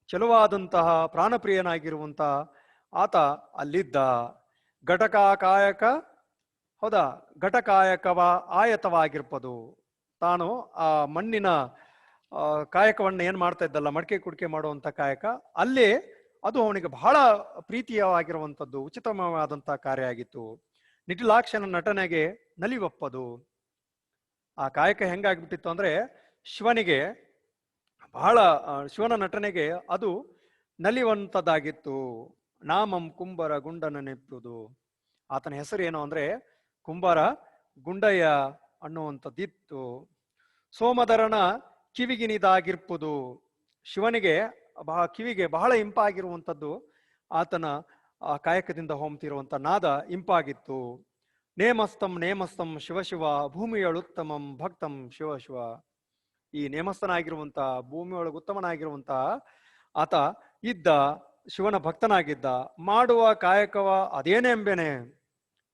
ಚಲುವಾದಂತಹ ಪ್ರಾಣಪ್ರಿಯನಾಗಿರುವಂತಹ ಆತ ಅಲ್ಲಿದ್ದ. ಘಟಕ ಕಾಯಕ ಹೌದಾ, ಘಟಕಾಯಕವ ಆಯತವಾಗಿರ್ಬೋದು ತಾನು ಆ ಮಣ್ಣಿನ ಕಾಯಕವನ್ನ ಏನ್ ಮಾಡ್ತಾ ಇದ್ದಲ್ಲ, ಮಡಿಕೆ ಕುಡಿಕೆ ಮಾಡುವಂತ ಕಾಯಕ, ಅಲ್ಲಿ ಅದು ಅವನಿಗೆ ಬಹಳ ಪ್ರೀತಿಯವಾಗಿರುವಂಥದ್ದು ಉಚಿತವಾದಂತಹ ಕಾರ್ಯ ಆಗಿತ್ತು. ನಿಟಿಲಾಕ್ಷನ ನಟನೆಗೆ ನಲಿವಪ್ಪದು. ಆ ಕಾಯಕ ಹೆಂಗಾಗ್ಬಿಟ್ಟಿತ್ತು ಅಂದ್ರೆ, ಶಿವನಿಗೆ ಬಹಳ ಶಿವನ ನಟನೆಗೆ ಅದು ನಲಿವಂಥದ್ದಾಗಿತ್ತು ನಾಮಂ ಕುಂಬರ ಗುಂಡನ ನೆಪ್ಪುದು. ಆತನ ಹೆಸರು ಏನು ಅಂದ್ರೆ, ಕುಂಬಾರ ಗುಂಡಯ್ಯ ಅನ್ನುವಂಥದ್ದಿತ್ತು. ಸೋಮದರನ ಕಿವಿಗಿನಿದಾಗಿರ್ಪುದು. ಶಿವನಿಗೆ ಬಹ, ಕಿವಿಗೆ ಬಹಳ ಇಂಪಾಗಿರುವಂಥದ್ದು ಆತನ, ಆ, ಕಾಯಕದಿಂದ ಹೋಮ್ತಿರುವಂಥ ನಾದ ಇಂಪಾಗಿತ್ತು. ನೇಮಸ್ತಂ ನೇಮಸ್ತಂ ಶಿವಶಿವ ಶಿವ ಭೂಮಿಯೊಳುತ್ತಮಂ ಭಕ್ತಂ ಶಿವಶಿವ ಶಿವ. ಈ ನೇಮಸ್ಥನಾಗಿರುವಂತ ಭೂಮಿಯೊಳಗೆ ಉತ್ತಮನಾಗಿರುವಂತ ಆತ ಇದ್ದ, ಶಿವನ ಭಕ್ತನಾಗಿದ್ದ, ಮಾಡುವ ಕಾಯಕವ ಅದೇನೆಂಬೆನೆ.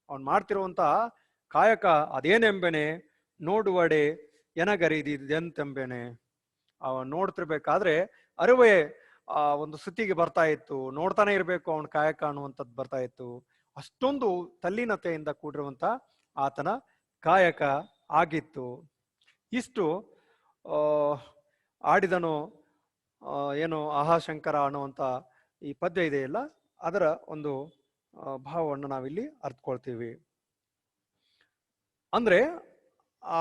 ಅವನ್ ಮಾಡ್ತಿರುವಂತ ಕಾಯಕ ಅದೇನೆಂಬೆನೆ ನೋಡುವಡೆ ಎನಗರಿದಿದೆಂತೆಂಬೆನೆ ಅವ ನೋಡ್ತಿರ್ಬೇಕಾದ್ರೆ ಅರಿವೆ ಆ ಒಂದು ಸ್ಥಿತಿಗೆ ಬರ್ತಾ ಇತ್ತು. ನೋಡ್ತಾನೆ ಇರಬೇಕು ಅವನ ಕಾಯಕ ಅನ್ನುವಂಥದ್ದು ಬರ್ತಾ ಇತ್ತು. ಅಷ್ಟೊಂದು ತಲ್ಲೀನತೆಯಿಂದ ಕೂಡಿರುವಂತ ಆತನ ಕಾಯಕ ಆಗಿತ್ತು. ಇಷ್ಟು ಆಡಿದನು ಏನು ಆಹಾಶಂಕರ ಅನ್ನುವಂಥ ಈ ಪದ್ಯ ಇದೆಯಲ್ಲ? ಅದರ ಒಂದು ಭಾವವನ್ನು ನಾವಿಲ್ಲಿ ಅರ್ಥಕೊಳ್ತೀವಿ ಅಂದ್ರೆ, ಆ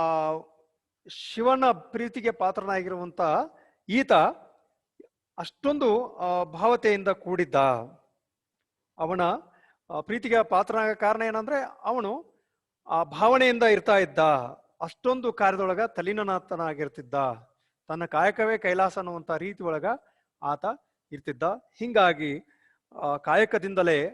ಶಿವನ ಪ್ರೀತಿಗೆ ಪಾತ್ರನಾಗಿರುವಂತ ಈತ ಅಷ್ಟೊಂದು ಭಾವತೆಯಿಂದ ಕೂಡಿದ್ದ. ಅವನ ಪ್ರೀತಿಗೆ ಪಾತ್ರನಾಗ ಕಾರಣ ಏನಂದ್ರೆ ಅವನು, ಆ, ಭಾವನೆಯಿಂದ ಇರ್ತಾ ಇದ್ದ. ಅಷ್ಟೊಂದು ಕಾರ್ಯದೊಳಗ ತಲೀನನಾಥನಾಗಿರ್ತಿದ್ದ ತನ್ನ ಕಾಯಕವೇ ಕೈಲಾಸ ಅನ್ನುವಂಥ ರೀತಿ ಒಳಗ ಆತ ಇರ್ತಿದ್ದ. ಹಿಂಗಾಗಿ ಕಾಯಕದಿಂದಲೇ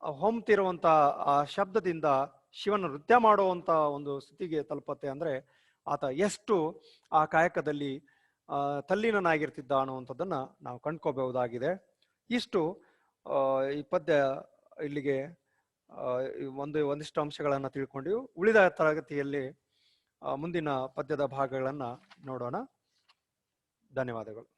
ಹೊಮ್ತಿರುವಂತ ಆ, ಶಬ್ದದಿಂದ ಶಿವನ ನೃತ್ಯ ಮಾಡುವಂತ ಒಂದು ಸ್ಥಿತಿಗೆ ತಲುಪತ್ತೆ ಅಂದ್ರೆ ಆತ ಎಷ್ಟು ಆ ಕಾಯಕದಲ್ಲಿ ತಲ್ಲೀನನಾಗಿರ್ತಿದ್ದ ಅನ್ನುವಂಥದ್ದನ್ನ ನಾವು ಕಂಡ್ಕೋಬಹುದಾಗಿದೆ ಇಷ್ಟು ಈ ಪದ್ಯ ಇಲ್ಲಿಗೆ ಒಂದು, ಒಂದಿಷ್ಟು ಅಂಶಗಳನ್ನು ತಿಳ್ಕೊಂಡು ಉಳಿದ ತರಗತಿಯಲ್ಲಿ ಮುಂದಿನ ಪದ್ಯದ ಭಾಗಗಳನ್ನು ನೋಡೋಣ. ಧನ್ಯವಾದಗಳು.